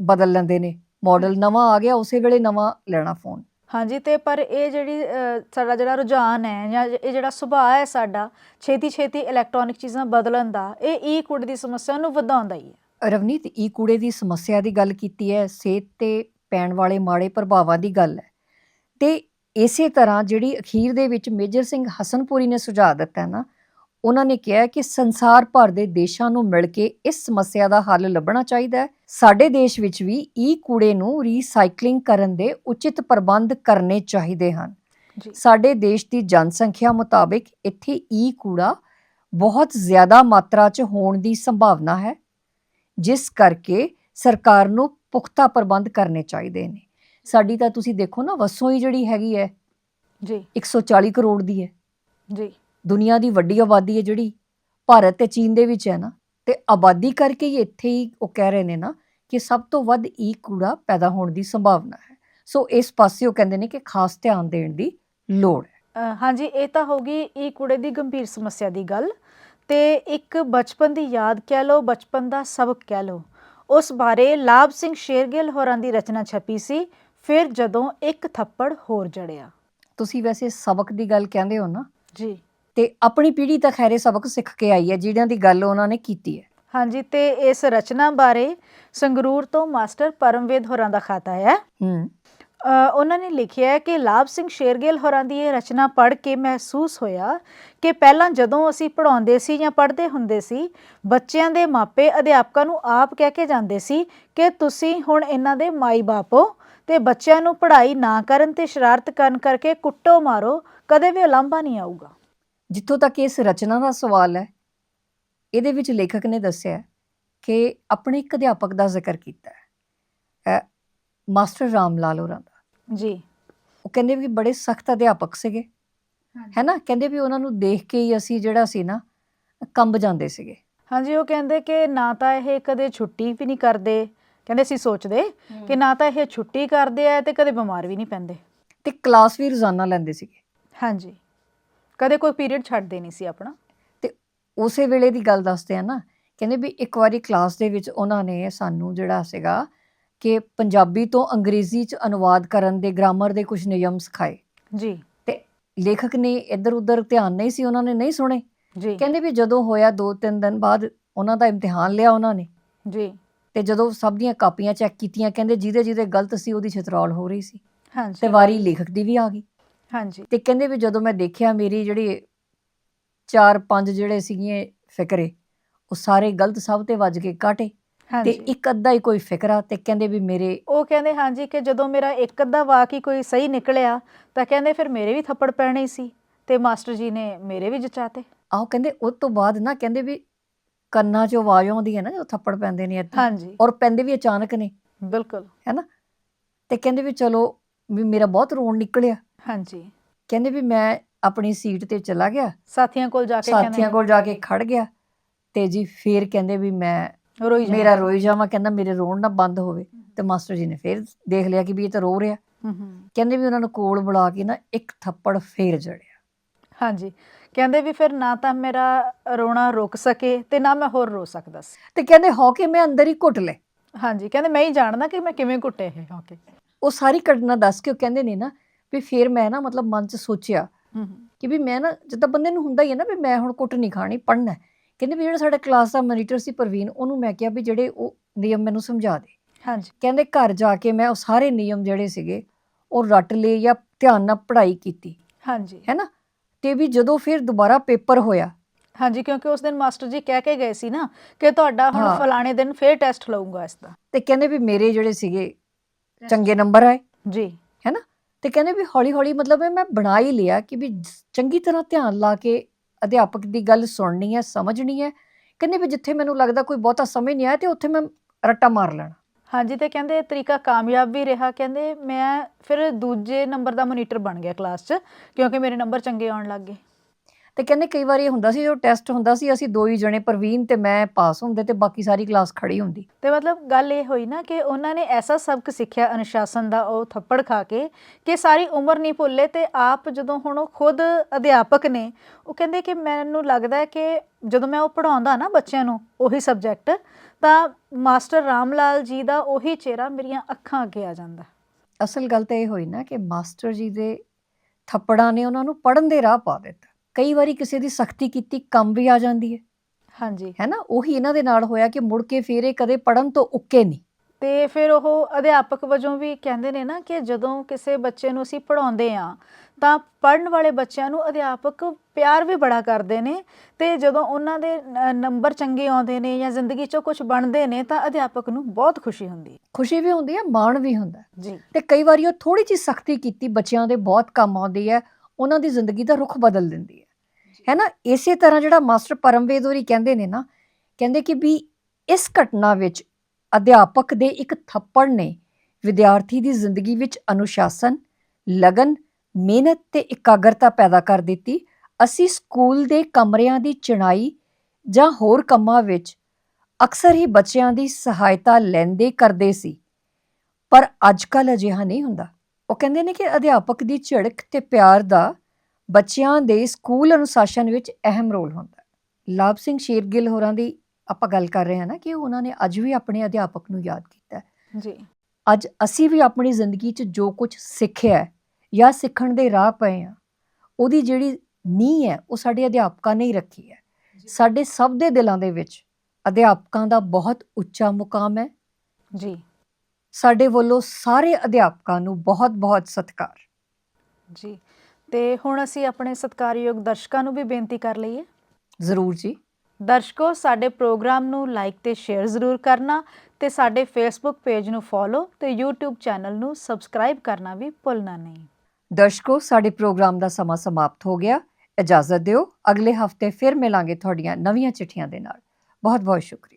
ਬਦਲ ਲੈਂਦੇ ਨੇ। ਮਾਡਲ ਨਵਾਂ ਆ ਗਿਆ ਉਸੇ ਵੇਲੇ ਨਵਾਂ ਲੈਣਾ ਫੋਨ। ਹਾਂਜੀ ਤੇ ਪਰ ਇਹ ਜਿਹੜੀ ਅ, ਸਾਡਾ ਜਿਹੜਾ ਰੁਝਾਨ ਹੈ ਜਾਂ ਇਹ ਜਿਹੜਾ ਸੁਭਾਅ ਹੈ ਸਾਡਾ ਛੇਤੀ ਛੇਤੀ ਇਲੈਕਟ੍ਰੋਨਿਕ ਚੀਜ਼ਾਂ ਬਦਲਣ ਦਾ ਇਹ ਈ ਕੂੜੇ ਦੀ ਸਮੱਸਿਆ ਨੂੰ ਵਧਾਉਂਦਾ ਹੀ ਹੈ। ਰਵਨੀਤ ਈ ਕੂੜੇ ਦੀ ਸਮੱਸਿਆ ਦੀ ਗੱਲ ਕੀਤੀ ਹੈ ਸਿਹਤ ਤੇ ਪੈਣ ਵਾਲੇ ਮਾੜੇ ਪ੍ਰਭਾਵਾਂ ਦੀ ਗੱਲ ਹੈ। ਤੇ ਇਸੇ ਤਰ੍ਹਾਂ ਜਿਹੜੀ ਅਖੀਰ ਦੇ ਵਿੱਚ ਮੇਜਰ ਸਿੰਘ ਹਸਨਪੁਰੀ ਨੇ ਸੁਝਾਅ ਦਿੱਤਾ ਨਾ ਉਹਨਾਂ ਨੇ ਕਿਹਾ ਕਿ ਸੰਸਾਰ ਭਰ ਦੇ ਦੇਸ਼ਾਂ ਨੂੰ ਮਿਲ ਕੇ ਇਸ ਸਮੱਸਿਆ ਦਾ ਹੱਲ ਲੱਭਣਾ ਚਾਹੀਦਾ ਹੈ। ਸਾਡੇ ਦੇਸ਼ ਵਿੱਚ ਵੀ ਈ ਕੂੜੇ ਨੂੰ ਰੀਸਾਈਕਲਿੰਗ ਕਰਨ ਦੇ ਉਚਿਤ ਪ੍ਰਬੰਧ ਕਰਨੇ ਚਾਹੀਦੇ ਹਨ। ਸਾਡੇ ਦੇਸ਼ ਦੀ ਜਨਸੰਖਿਆ ਮੁਤਾਬਿਕ ਇੱਥੇ ਈ ਕੂੜਾ ਬਹੁਤ ਜ਼ਿਆਦਾ ਮਾਤਰਾ 'ਚ ਹੋਣ ਦੀ ਸੰਭਾਵਨਾ ਹੈ। ਜਿਸ ਕਰਕੇ ਸਰਕਾਰ ਨੂੰ ਪੁਖਤਾ ਪ੍ਰਬੰਧ ਕਰਨੇ ਚਾਹੀਦੇ ਨੇ। ਸਾਡੀ ਤਾਂ ਤੁਸੀਂ ਦੇਖੋ ਨਾ ਵਸੋਂ ਹੀ ਜਿਹੜੀ ਹੈਗੀ ਹੈ ਜੀ। 140 ਕਰੋੜ ਦੀ ਹੈ। ਜੀ। ਦੁਨੀਆ ਦੀ ਵੱਡੀ ਆਬਾਦੀ ਹੈ ਜਿਹੜੀ ਭਾਰਤ ਤੇ ਚੀਨ ਦੇ ਵਿੱਚ ਹੈ ਨਾ। ਤੇ ਆਬਾਦੀ ਕਰਕੇ ਹੀ ਇੱਥੇ ਹੀ ਉਹ ਕਹਿ ਰਹੇ ਨੇ ਨਾ ਕਿ ਸਭ ਤੋਂ ਵੱਧ ਈ ਕੂੜਾ ਪੈਦਾ ਹੋਣ ਦੀ ਸੰਭਾਵਨਾ ਹੈ। ਸੋ ਇਸ ਪਾਸੇ ਉਹ ਕਹਿੰਦੇ ਨੇ ਕਿ ਖਾਸ ਧਿਆਨ ਦੇਣ ਦੀ ਲੋੜ ਹੈ। ਹਾਂਜੀ ਇਹ ਤਾਂ ਹੋਗੀ ਇਹ ਕੁੜੇ ਦੀ ਗੰਭੀਰ ਸਮੱਸਿਆ ਦੀ ਗੱਲ। ਤੇ ਇੱਕ ਬਚਪਨ ਦੀ ਯਾਦ ਕਹਿ ਲਓ ਬਚਪਨ ਦਾ ਸਬਕ ਕਹਿ ਲਓ। ਉਸ ਬਾਰੇ ਲਾਭ ਸਿੰਘ ਸ਼ੇਰਗਿੱਲ ਹੋਰਾਂ ਦੀ ਰਚਨਾ ਛਪੀ ਸੀ ਫਿਰ ਜਦੋਂ ਇੱਕ ਥੱਪੜ ਹੋਰ ਜੜਿਆ। ਤੁਸੀਂ ਵੈਸੇ ਸਬਕ ਦੀ ਗੱਲ ਕਹਿੰਦੇ ਹੋ ਨਾ? ਜੀ। ਤੇ ਆਪਣੀ ਪੀੜ੍ਹੀ ਤਾਂ ਖੈਰੇ ਸਬਕ ਸਿੱਖ ਕੇ ਆਈ ਹੈ ਜਿਹੜਿਆਂ ਦੀ ਗੱਲ ਉਹਨਾਂ ਨੇ ਕੀਤੀ ਹੈ। ਹਾਂਜੀ ਤੇ ਇਸ ਰਚਨਾ ਬਾਰੇ ਸੰਗਰੂਰ ਤੋਂ ਮਾਸਟਰ ਪਰਮਵੇਦ ਹੋਰਾਂ ਦਾ ਖਾਤਾ ਹੈ। ਹੂੰ। ਉਹਨਾਂ ਨੇ ਲਿਖਿਆ ਹੈ ਕਿ ਲਾਭ ਸਿੰਘ ਸ਼ੇਰਗਿੱਲ ਹੋਰਾਂ ਦੀ ਇਹ ਰਚਨਾ ਪੜ੍ਹ ਕੇ ਮਹਿਸੂਸ ਹੋਇਆ ਕਿ ਪਹਿਲਾਂ ਜਦੋਂ ਅਸੀਂ ਪੜ੍ਹਾਉਂਦੇ ਸੀ ਜਾਂ ਪੜ੍ਹਦੇ ਹੁੰਦੇ ਸੀ, ਬੱਚਿਆਂ ਦੇ ਮਾਪੇ ਅਧਿਆਪਕਾਂ ਨੂੰ ਆਪ ਕਹਿ ਕੇ ਜਾਂਦੇ ਸੀ ਕਿ ਤੁਸੀਂ ਹੁਣ ਇਹਨਾਂ ਦੇ ਮਾਈ-ਬਾਪ ਹੋ ਤੇ ਬੱਚਿਆਂ ਨੂੰ ਪੜ੍ਹਾਈ ਨਾ ਕਰਨ ਤੇ ਸ਼ਰਾਰਤ ਕਰਨ ਕਰਕੇ ਕੁੱਟੋ ਮਾਰੋ, ਕਦੇ ਵੀ ਉਲਾਂਭਾ ਨਹੀਂ ਆਊਗਾ। ਜਿੱਥੋਂ ਤੱਕ ਇਸ ਰਚਨਾ ਦਾ ਸਵਾਲ ਹੈ, ਇਹਦੇ ਵਿੱਚ ਲੇਖਕ ਨੇ ਦੱਸਿਆ ਕਿ ਆਪਣੇ ਇੱਕ ਅਧਿਆਪਕ ਦਾ ਜ਼ਿਕਰ ਕੀਤਾ ਹੈ। ਮਾਸਟਰ ਰਾਮ ਲਾਲ ਹੋਰਾਂ ਦਾ। ਜੀ। ਉਹ ਕਹਿੰਦੇ ਵੀ ਬੜੇ ਸਖਤ ਅਧਿਆਪਕ ਸੀਗੇ। ਹੈ ਨਾ ਕਹਿੰਦੇ ਵੀ ਉਹਨਾਂ ਨੂੰ ਦੇਖ ਕੇ ਹੀ ਅਸੀਂ ਜਿਹੜਾ ਸੀ ਨਾ ਕੰਬ ਜਾਂਦੇ ਸੀਗੇ। ਹਾਂਜੀ ਉਹ ਕਹਿੰਦੇ ਕਿ ਨਾ ਤਾਂ ਇਹ ਕਦੇ ਛੁੱਟੀ ਵੀ ਨਹੀਂ ਕਰਦੇ। ਕਹਿੰਦੇ ਅਸੀਂ ਸੋਚਦੇ ਕਿ ਨਾ ਤਾਂ ਇਹ ਛੁੱਟੀ ਕਰਦੇ ਆ ਤੇ ਕਦੇ ਬਿਮਾਰ ਵੀ ਨਹੀਂ ਪੈਂਦੇ। ਤੇ ਕਲਾਸ ਵੀ ਰੋਜ਼ਾਨਾ ਲੈਂਦੇ ਸੀਗੇ। ਹਾਂਜੀ। ਕਦੇ ਕੋਈ ਪੀਰੀਅਡ ਛੱਡਦੇ ਨਹੀਂ ਸੀ ਆਪਣਾ। ਉਸੇ ਵੇਲੇ ਦੀ ਗੱਲ ਦੱਸਦੇ ਆ ਨਾ ਕਹਿੰਦੇ ਵੀ ਇੱਕ ਵਾਰੀ ਕਲਾਸ ਦੇ ਵਿੱਚ ਉਹਨਾਂ ਨੇ ਸਾਨੂੰ ਜਿਹੜਾ ਸੀਗਾ ਕਿ ਪੰਜਾਬੀ ਤੋਂ ਅੰਗਰੇਜ਼ੀ ਚ ਅਨੁਵਾਦ ਕਰਨ ਦੇ ਗ੍ਰਾਮਰ ਦੇ ਕੁਝ ਨਿਯਮ ਸਿਖਾਏ। ਜੀ। ਲੇਖਕ ਨੇ ਇੱਧਰ ਉੱਧਰ ਧਿਆਨ ਨਹੀਂ ਸੀ ਉਹਨਾਂ ਨੇ ਨਹੀਂ ਸੁਣੇ। ਜੀ। ਕਹਿੰਦੇ ਵੀ ਜਦੋਂ ਹੋਇਆ 2-3 ਦਿਨ ਬਾਅਦ ਉਹਨਾਂ ਦਾ ਇਮਤਿਹਾਨ ਲਿਆ ਉਹਨਾਂ ਨੇ। ਜੀ। ਤੇ ਜਦੋਂ ਸਭ ਦੀਆਂ ਕਾਪੀਆਂ ਚੈੱਕ ਕੀਤੀਆਂ ਕਹਿੰਦੇ ਜਿਹਦੇ ਜਿਹਦੇ ਗਲਤ ਸੀ ਉਹਦੀ ਛਿਤਰੌਲ ਹੋ ਰਹੀ ਸੀ। ਤੇ ਹਾਂਜੀ ਵਾਰੀ ਲੇਖਕ ਦੀ ਵੀ ਆ ਗਈ। ਹਾਂਜੀ। ਤੇ ਕਹਿੰਦੇ ਵੀ ਜਦੋਂ ਮੈਂ ਦੇਖਿਆ ਮੇਰੀ ਜਿਹੜੀ ਚਾਰ ਪੰਜ ਜਿਹੜੇ ਸੀਗੇ ਫਿਕਰੇ ਉਹ ਸਾਰੇ ਗਲਤ ਸਭ ਤੇ ਵੱਜ ਕੇ ਕਾਟੇ। ਤੇ ਇੱਕ ਅੱਧਾ ਹੀ ਕੋਈ ਫਿਕਰਾ ਤੇ ਕਹਿੰਦੇ ਵੀ ਮੇਰੇ ਉਹ ਕਹਿੰਦੇ ਹਾਂਜੀ ਕਿ ਜਦੋਂ ਮੇਰਾ ਇੱਕ ਅੱਧਾ ਵਾਕ ਹੀ ਕੋਈ ਸਹੀ ਨਿਕਲਿਆ ਤਾਂ ਕਹਿੰਦੇ ਫਿਰ ਮੇਰੇ ਵੀ ਥੱਪੜ ਪੈਣੇ ਸੀ ਤੇ ਮਾਸਟਰ ਜੀ ਨੇ ਮੇਰੇ ਵੀ ਜਚਾਤੇ। ਆਹ ਕਹਿੰਦੇ ਉਸ ਤੋਂ ਬਾਅਦ ਨਾ ਕਹਿੰਦੇ ਵੀ ਕੰਨਾਂ 'ਚ ਆਵਾਜ਼ ਆਉਂਦੀ ਹੈ ਨਾ ਜਦੋਂ ਥੱਪੜ ਪੈਂਦੇ ਨੇ ਏਦਾਂ ਹਾਂਜੀ। ਔਰ ਪੈਂਦੇ ਵੀ ਅਚਾਨਕ ਨੇ। ਬਿਲਕੁਲ। ਤੇ ਕਹਿੰਦੇ ਵੀ ਚਲੋ ਵੀ ਮੇਰਾ ਬਹੁਤ ਰੋਣ ਨਿਕਲਿਆ। ਹਾਂਜੀ। ਕਹਿੰਦੇ ਵੀ ਮੈਂ ਆਪਣੀ ਸੀਟ ਤੇ ਚਲਾ ਗਿਆ। ਸਾਥੀਆਂ ਕੋਲ ਜਾ ਕੇ ਸਾਥੀਆਂ ਕੋਲ ਜਾ ਕੇ ਖੜ ਗਿਆ ਤੇ ਜੀ ਫੇਰ ਕਹਿੰਦੇ ਵੀ ਮੈਂ ਰੋਈ ਜਾਣਾ। ਮੇਰਾ ਰੋਈ ਜਾਵਾਂ ਕਹਿੰਦਾ ਮੇਰੇ ਰੋਣ ਨਾ ਬੰਦ ਹੋਵੇ। ਤੇ ਮਾਸਟਰ ਜੀ ਨੇ ਫੇਰ ਦੇਖ ਲਿਆ ਕਿ ਵੀ ਇਹ ਤਾਂ ਰੋ ਰਿਹਾ। ਹੂੰ ਹੂੰ। ਕਹਿੰਦੇ ਵੀ ਉਹਨਾਂ ਨੂੰ ਕੋਲ ਬੁਲਾ ਕੇ ਨਾ ਇੱਕ ਥੱਪੜ ਫੇਰ ਜੜਿਆ। ਹਾਂਜੀ। ਕਹਿੰਦੇ ਵੀ ਫਿਰ ਨਾ ਤਾਂ ਮੇਰਾ ਰੋਣਾ ਰੁਕ ਸਕੇ ਤੇ ਨਾ ਮੈਂ ਹੋਰ ਰੋ ਸਕਦਾ ਸੀ। ਤੇ ਕਹਿੰਦੇ ਹੋ ਕੇ ਮੈਂ ਅੰਦਰ ਹੀ ਘੁੱਟ ਲੈ ਹਾਂਜੀ। ਕਹਿੰਦੇ ਮੈਂ ਹੀ ਜਾਣਦਾ ਕਿ ਮੈਂ ਕਿਵੇਂ ਘੁੱਟੇ ਇਹ ਹੋ ਕੇ। ਉਹ ਸਾਰੀ ਘਟਨਾ ਦੱਸ ਕੇ ਉਹ ਕਹਿੰਦੇ ਨੇ ਨਾ ਵੀ ਫੇਰ ਮੈਂ ਨਾ ਮਤਲਬ ਮਨ 'ਚ ਸੋਚਿਆ ਹੂੰ ਕਿ ਵੀ ਮੈਂ ਨਾ ਜਿੱਦਾਂ ਬੰਦੇ ਨੂੰ ਹੁੰਦਾ ਹੀ ਹੈ ਨਾ ਵੀ ਮੈਂ ਹੁਣ ਕੁੱਟ ਨਹੀਂ ਖਾਣੀ ਪੜ੍ਹਨਾ ਹੈ। ਕਹਿੰਦੇ ਵੀ ਜਿਹੜਾ ਸਾਡਾ ਕਲਾਸ ਦਾ ਮੋਨੀਟਰ ਸੀ ਪ੍ਰਵੀਨ ਉਹਨੂੰ ਮੈਂ ਕਿਹਾ ਵੀ ਜਿਹੜੇ ਉਹ ਨਿਯਮ ਮੈਨੂੰ ਸਮਝਾ ਦੇ। ਹਾਂਜੀ। ਕਹਿੰਦੇ ਘਰ ਜਾ ਕੇ ਮੈਂ ਉਹ ਸਾਰੇ ਨਿਯਮ ਜਿਹੜੇ ਸੀਗੇ ਉਹ ਰੱਟ ਲਏ ਜਾਂ ਧਿਆਨ ਨਾਲ ਪੜ੍ਹਾਈ ਕੀਤੀ। ਹਾਂਜੀ। ਹੈ ਨਾ ਤੇ ਵੀ ਜਦੋਂ ਫਿਰ ਦੁਬਾਰਾ ਪੇਪਰ ਹੋਇਆ। ਹਾਂਜੀ ਕਿਉਂਕਿ ਉਸ ਦਿਨ ਮਾਸਟਰ ਜੀ ਕਹਿ ਕੇ ਗਏ ਸੀ ਨਾ ਕਿ ਤੁਹਾਡਾ ਹੁਣ। ਫਲਾਣੇ ਦਿਨ ਫੇਰ ਟੈਸਟ ਲਊਂਗਾ ਇਸ ਦਾ। ਤੇ ਕਹਿੰਦੇ ਵੀ ਮੇਰੇ ਜਿਹੜੇ ਸੀਗੇ ਚੰਗੇ ਨੰਬਰ ਆਏ। ਜੀ। ਤੇ ਕਹਿੰਦੇ ਵੀ ਹੌਲੀ ਹੌਲੀ ਮਤਲਬ ਮੈਂ ਬਣਾ ਹੀ ਲਿਆ ਕਿ ਵੀ ਚੰਗੀ ਤਰ੍ਹਾਂ ਧਿਆਨ ਲਾ ਕੇ ਅਧਿਆਪਕ ਦੀ ਗੱਲ ਸੁਣਨੀ ਹੈ, ਸਮਝਣੀ ਹੈ। ਕਹਿੰਦੇ ਵੀ ਜਿੱਥੇ ਮੈਨੂੰ ਲੱਗਦਾ ਕੋਈ ਬਹੁਤਾ ਸਮਝ ਨਹੀਂ ਆਇਆ ਤੇ ਉੱਥੇ ਮੈਂ ਰੱਟਾ ਮਾਰ ਲੈਣਾ। ਹਾਂਜੀ, ਤੇ ਕਹਿੰਦੇ ਇਹ ਤਰੀਕਾ ਕਾਮਯਾਬ ਵੀ ਰਿਹਾ। ਕਹਿੰਦੇ ਮੈਂ ਫਿਰ ਦੂਜੇ ਨੰਬਰ ਦਾ ਮੋਨੀਟਰ ਬਣ ਗਿਆ ਕਲਾਸ 'ਚ, ਕਿਉਂਕਿ ਮੇਰੇ ਨੰਬਰ ਚੰਗੇ ਆਉਣ ਲੱਗ ਗਏ। ਤੇ ਕਹਿੰਦੇ ਕਈ ਵਾਰ ਇਹ ਹੁੰਦਾ ਸੀ ਜੋ ਟੈਸਟ ਹੁੰਦਾ ਸੀ ਅਸੀਂ ਦੋ ਹੀ ਜਣੇ ਪ੍ਰਵੀਨ ਤੇ ਮੈਂ ਪਾਸ ਹੁੰਦੇ ਤੇ ਬਾਕੀ ਸਾਰੀ ਕਲਾਸ ਖੜੀ ਹੁੰਦੀ। ਤੇ ਮਤਲਬ ਗੱਲ ਇਹ ਹੋਈ ਨਾ ਕਿ ਉਹਨਾਂ ਨੇ ਐਸਾ ਸਬਕ ਸਿੱਖਿਆ ਅਨੁਸ਼ਾਸਨ ਦਾ ਉਹ ਥੱਪੜ ਖਾ ਕੇ ਕਿ ਸਾਰੀ ਉਮਰ ਨਹੀਂ ਭੁੱਲੇ ਤੇ ਆਪ ਜਦੋਂ ਹੁਣ ਉਹ ਖੁਦ ਅਧਿਆਪਕ ਨੇ ਉਹ ਕਹਿੰਦੇ ਕਿ ਮੈਨੂੰ ਲੱਗਦਾ ਹੈ ਕਿ ਜਦੋਂ ਮੈਂ ਉਹ ਪੜਾਉਂਦਾ ਨਾ ਬੱਚਿਆਂ ਨੂੰ ਉਹੀ ਸਬਜੈਕਟ ਤਾਂ ਮਾਸਟਰ ਰਾਮ ਲਾਲ ਜੀ ਦਾ ਉਹੀ ਚਿਹਰਾ ਮੇਰੀਆਂ ਅੱਖਾਂ ਅੱਗੇ ਆ ਜਾਂਦਾ। ਅਸਲ ਗੱਲ ਤਾਂ ਇਹ ਹੋਈ ਨਾ ਕਿ ਮਾਸਟਰ ਜੀ ਦੇ ਥੱਪੜਾਂ ਨੇ ਉਹਨਾਂ ਨੂੰ ਪੜਨ ਦੇ ਰਾਹ ਪਾ ਦਿੱਤਾ। ਕਈ ਵਾਰੀ ਕਿਸੇ ਦੀ ਸਖਤੀ ਕੀਤੀ ਕੰਮ ਵੀ ਆ ਜਾਂਦੀ ਹੈ। ਹਾਂਜੀ। ਹੈ ਨਾ ਉਹੀ ਇਹਨਾਂ ਦੇ ਨਾਲ ਹੋਇਆ ਕਿ ਮੁੜ ਕੇ ਫੇਰ ਇਹ ਕਦੇ ਪੜਨ ਤੋਂ ਉੱਕੇ ਨਹੀਂ। ਤੇ ਫਿਰ ਉਹ ਅਧਿਆਪਕ ਵਜੋਂ ਵੀ ਕਹਿੰਦੇ ਨੇ ਨਾ ਕਿ ਜਦੋਂ ਕਿਸੇ ਬੱਚੇ ਨੂੰ ਅਸੀਂ ਪੜਾਉਂਦੇ ਆ ਤਾਂ ਪੜਨ ਵਾਲੇ ਬੱਚਿਆਂ ਨੂੰ ਅਧਿਆਪਕ ਪਿਆਰ ਵੀ ਬੜਾ ਕਰਦੇ ਨੇ ਤੇ ਜਦੋਂ ਉਹਨਾਂ ਦੇ ਨੰਬਰ ਚੰਗੇ ਆਉਂਦੇ ਨੇ ਜਾਂ ਜ਼ਿੰਦਗੀ 'ਚੋਂ ਕੁਝ ਬਣਦੇ ਨੇ ਤਾਂ ਅਧਿਆਪਕ ਨੂੰ ਬਹੁਤ ਖੁਸ਼ੀ ਹੁੰਦੀ ਹੈ। ਖੁਸ਼ੀ ਵੀ ਹੁੰਦੀ ਹੈ ਮਾਣ ਵੀ ਹੁੰਦਾ। ਜੀ। ਤੇ ਕਈ ਵਾਰੀ ਉਹ ਥੋੜੀ ਜਿਹੀ ਸਖਤੀ ਕੀਤੀ ਬੱਚਿਆਂ ਦੇ ਬਹੁਤ ਕੰਮ ਆਉਂਦੀ ਹੈ ਉਹਨਾਂ ਦੀ ਜ਼ਿੰਦਗੀ ਦਾ ਰੁਖ ਬਦਲ ਦਿੰਦੀ ਹੈ। ਹੈ ਨਾ ਇਸੇ ਤਰ੍ਹਾਂ ਜਿਹੜਾ ਮਾਸਟਰ ਪਰਮਵੇਦ ਹੋਰੀ ਕਹਿੰਦੇ ਨੇ ਨਾ ਕਹਿੰਦੇ ਕਿ ਵੀ ਇਸ ਘਟਨਾ ਵਿੱਚ ਅਧਿਆਪਕ ਦੇ ਇੱਕ ਥੱਪੜ ਨੇ ਵਿਦਿਆਰਥੀ ਦੀ ਜ਼ਿੰਦਗੀ ਵਿੱਚ ਅਨੁਸ਼ਾਸਨ ਲਗਨ ਮਿਹਨਤ ਤੇ ਇਕਾਗਰਤਾ ਪੈਦਾ ਕਰ ਦਿੱਤੀ। ਅਸੀਂ ਸਕੂਲ ਦੇ ਕਮਰਿਆਂ ਦੀ ਚਿਣਾਈ ਜਾਂ ਹੋਰ ਕੰਮਾਂ ਵਿੱਚ ਅਕਸਰ ਹੀ ਬੱਚਿਆਂ ਦੀ ਸਹਾਇਤਾ ਲੈਂਦੇ ਕਰਦੇ ਸੀ। ਪਰ ਅੱਜ ਕੱਲ੍ਹ ਅਜਿਹਾ ਨਹੀਂ ਹੁੰਦਾ। ਉਹ ਕਹਿੰਦੇ ਨੇ ਕਿ ਅਧਿਆਪਕ ਦੀ ਝਿੜਕ ਤੇ ਪਿਆਰ ਦਾ ਬੱਚਿਆਂ ਦੇ ਸਕੂਲ ਅਨੁਸ਼ਾਸਨ ਵਿੱਚ ਅਹਿਮ ਰੋਲ ਹੁੰਦਾ ਹੈ। ਲਾਭ ਸਿੰਘ ਸ਼ੇਰਗਿੱਲ ਹੋਰਾਂ ਦੀ ਆਪਾਂ ਗੱਲ ਕਰ ਰਹੇ ਹਾਂ ਨਾ ਕਿ ਉਹਨਾਂ ਨੇ ਅੱਜ ਵੀ ਆਪਣੇ ਅਧਿਆਪਕ ਨੂੰ ਯਾਦ ਕੀਤਾ ਹੈ। ਜੀ। ਅੱਜ ਅਸੀਂ ਵੀ ਆਪਣੀ ਜ਼ਿੰਦਗੀ 'ਚ ਜੋ ਕੁਝ ਸਿੱਖਿਆ ਜਾਂ ਸਿੱਖਣ ਦੇ ਰਾਹ ਪਏ ਆ ਉਹਦੀ ਜਿਹੜੀ ਨੀਂਹ ਹੈ ਉਹ ਸਾਡੇ ਅਧਿਆਪਕਾਂ ਨੇ ਹੀ ਰੱਖੀ ਹੈ। ਸਾਡੇ ਸਭ ਦੇ ਦਿਲਾਂ ਦੇ ਵਿੱਚ ਅਧਿਆਪਕਾਂ ਦਾ ਬਹੁਤ ਉੱਚਾ ਮੁਕਾਮ ਹੈ। ਜੀ। ਸਾਡੇ ਵੱਲੋਂ ਸਾਰੇ ਅਧਿਆਪਕਾਂ ਨੂੰ ਬਹੁਤ-ਬਹੁਤ ਸਤਿਕਾਰ। ਜੀ ਤੇ ਹੁਣ ਅਸੀਂ ਆਪਣੇ ਸਤਿਕਾਰਯੋਗ ਦਰਸ਼ਕਾਂ ਨੂੰ ਵੀ ਬੇਨਤੀ ਕਰ ਲਈਏ। ਜ਼ਰੂਰ ਜੀ। ਦਰਸ਼ਕੋ ਸਾਡੇ ਪ੍ਰੋਗਰਾਮ ਨੂੰ ਲਾਈਕ ਤੇ ਸ਼ੇਅਰ ਜ਼ਰੂਰ ਕਰਨਾ ਤੇ ਸਾਡੇ ਫੇਸਬੁੱਕ ਪੇਜ ਨੂੰ ਫੋਲੋ ਤੇ YouTube ਚੈਨਲ ਨੂੰ ਸਬਸਕ੍ਰਾਈਬ ਕਰਨਾ ਵੀ ਭੁੱਲਣਾ ਨਹੀਂ। ਦਰਸ਼ਕੋ ਸਾਡੇ ਪ੍ਰੋਗਰਾਮ ਦਾ ਸਮਾਂ ਸਮਾਪਤ ਹੋ ਗਿਆ। ਇਜਾਜ਼ਤ ਦਿਓ। ਅਗਲੇ ਹਫ਼ਤੇ ਫਿਰ ਮਿਲਾਂਗੇ ਤੁਹਾਡੀਆਂ ਨਵੀਆਂ ਚਿੱਠੀਆਂ ਦੇ ਨਾਲ। ਬਹੁਤ ਬਹੁਤ ਸ਼ੁਕਰੀਆ।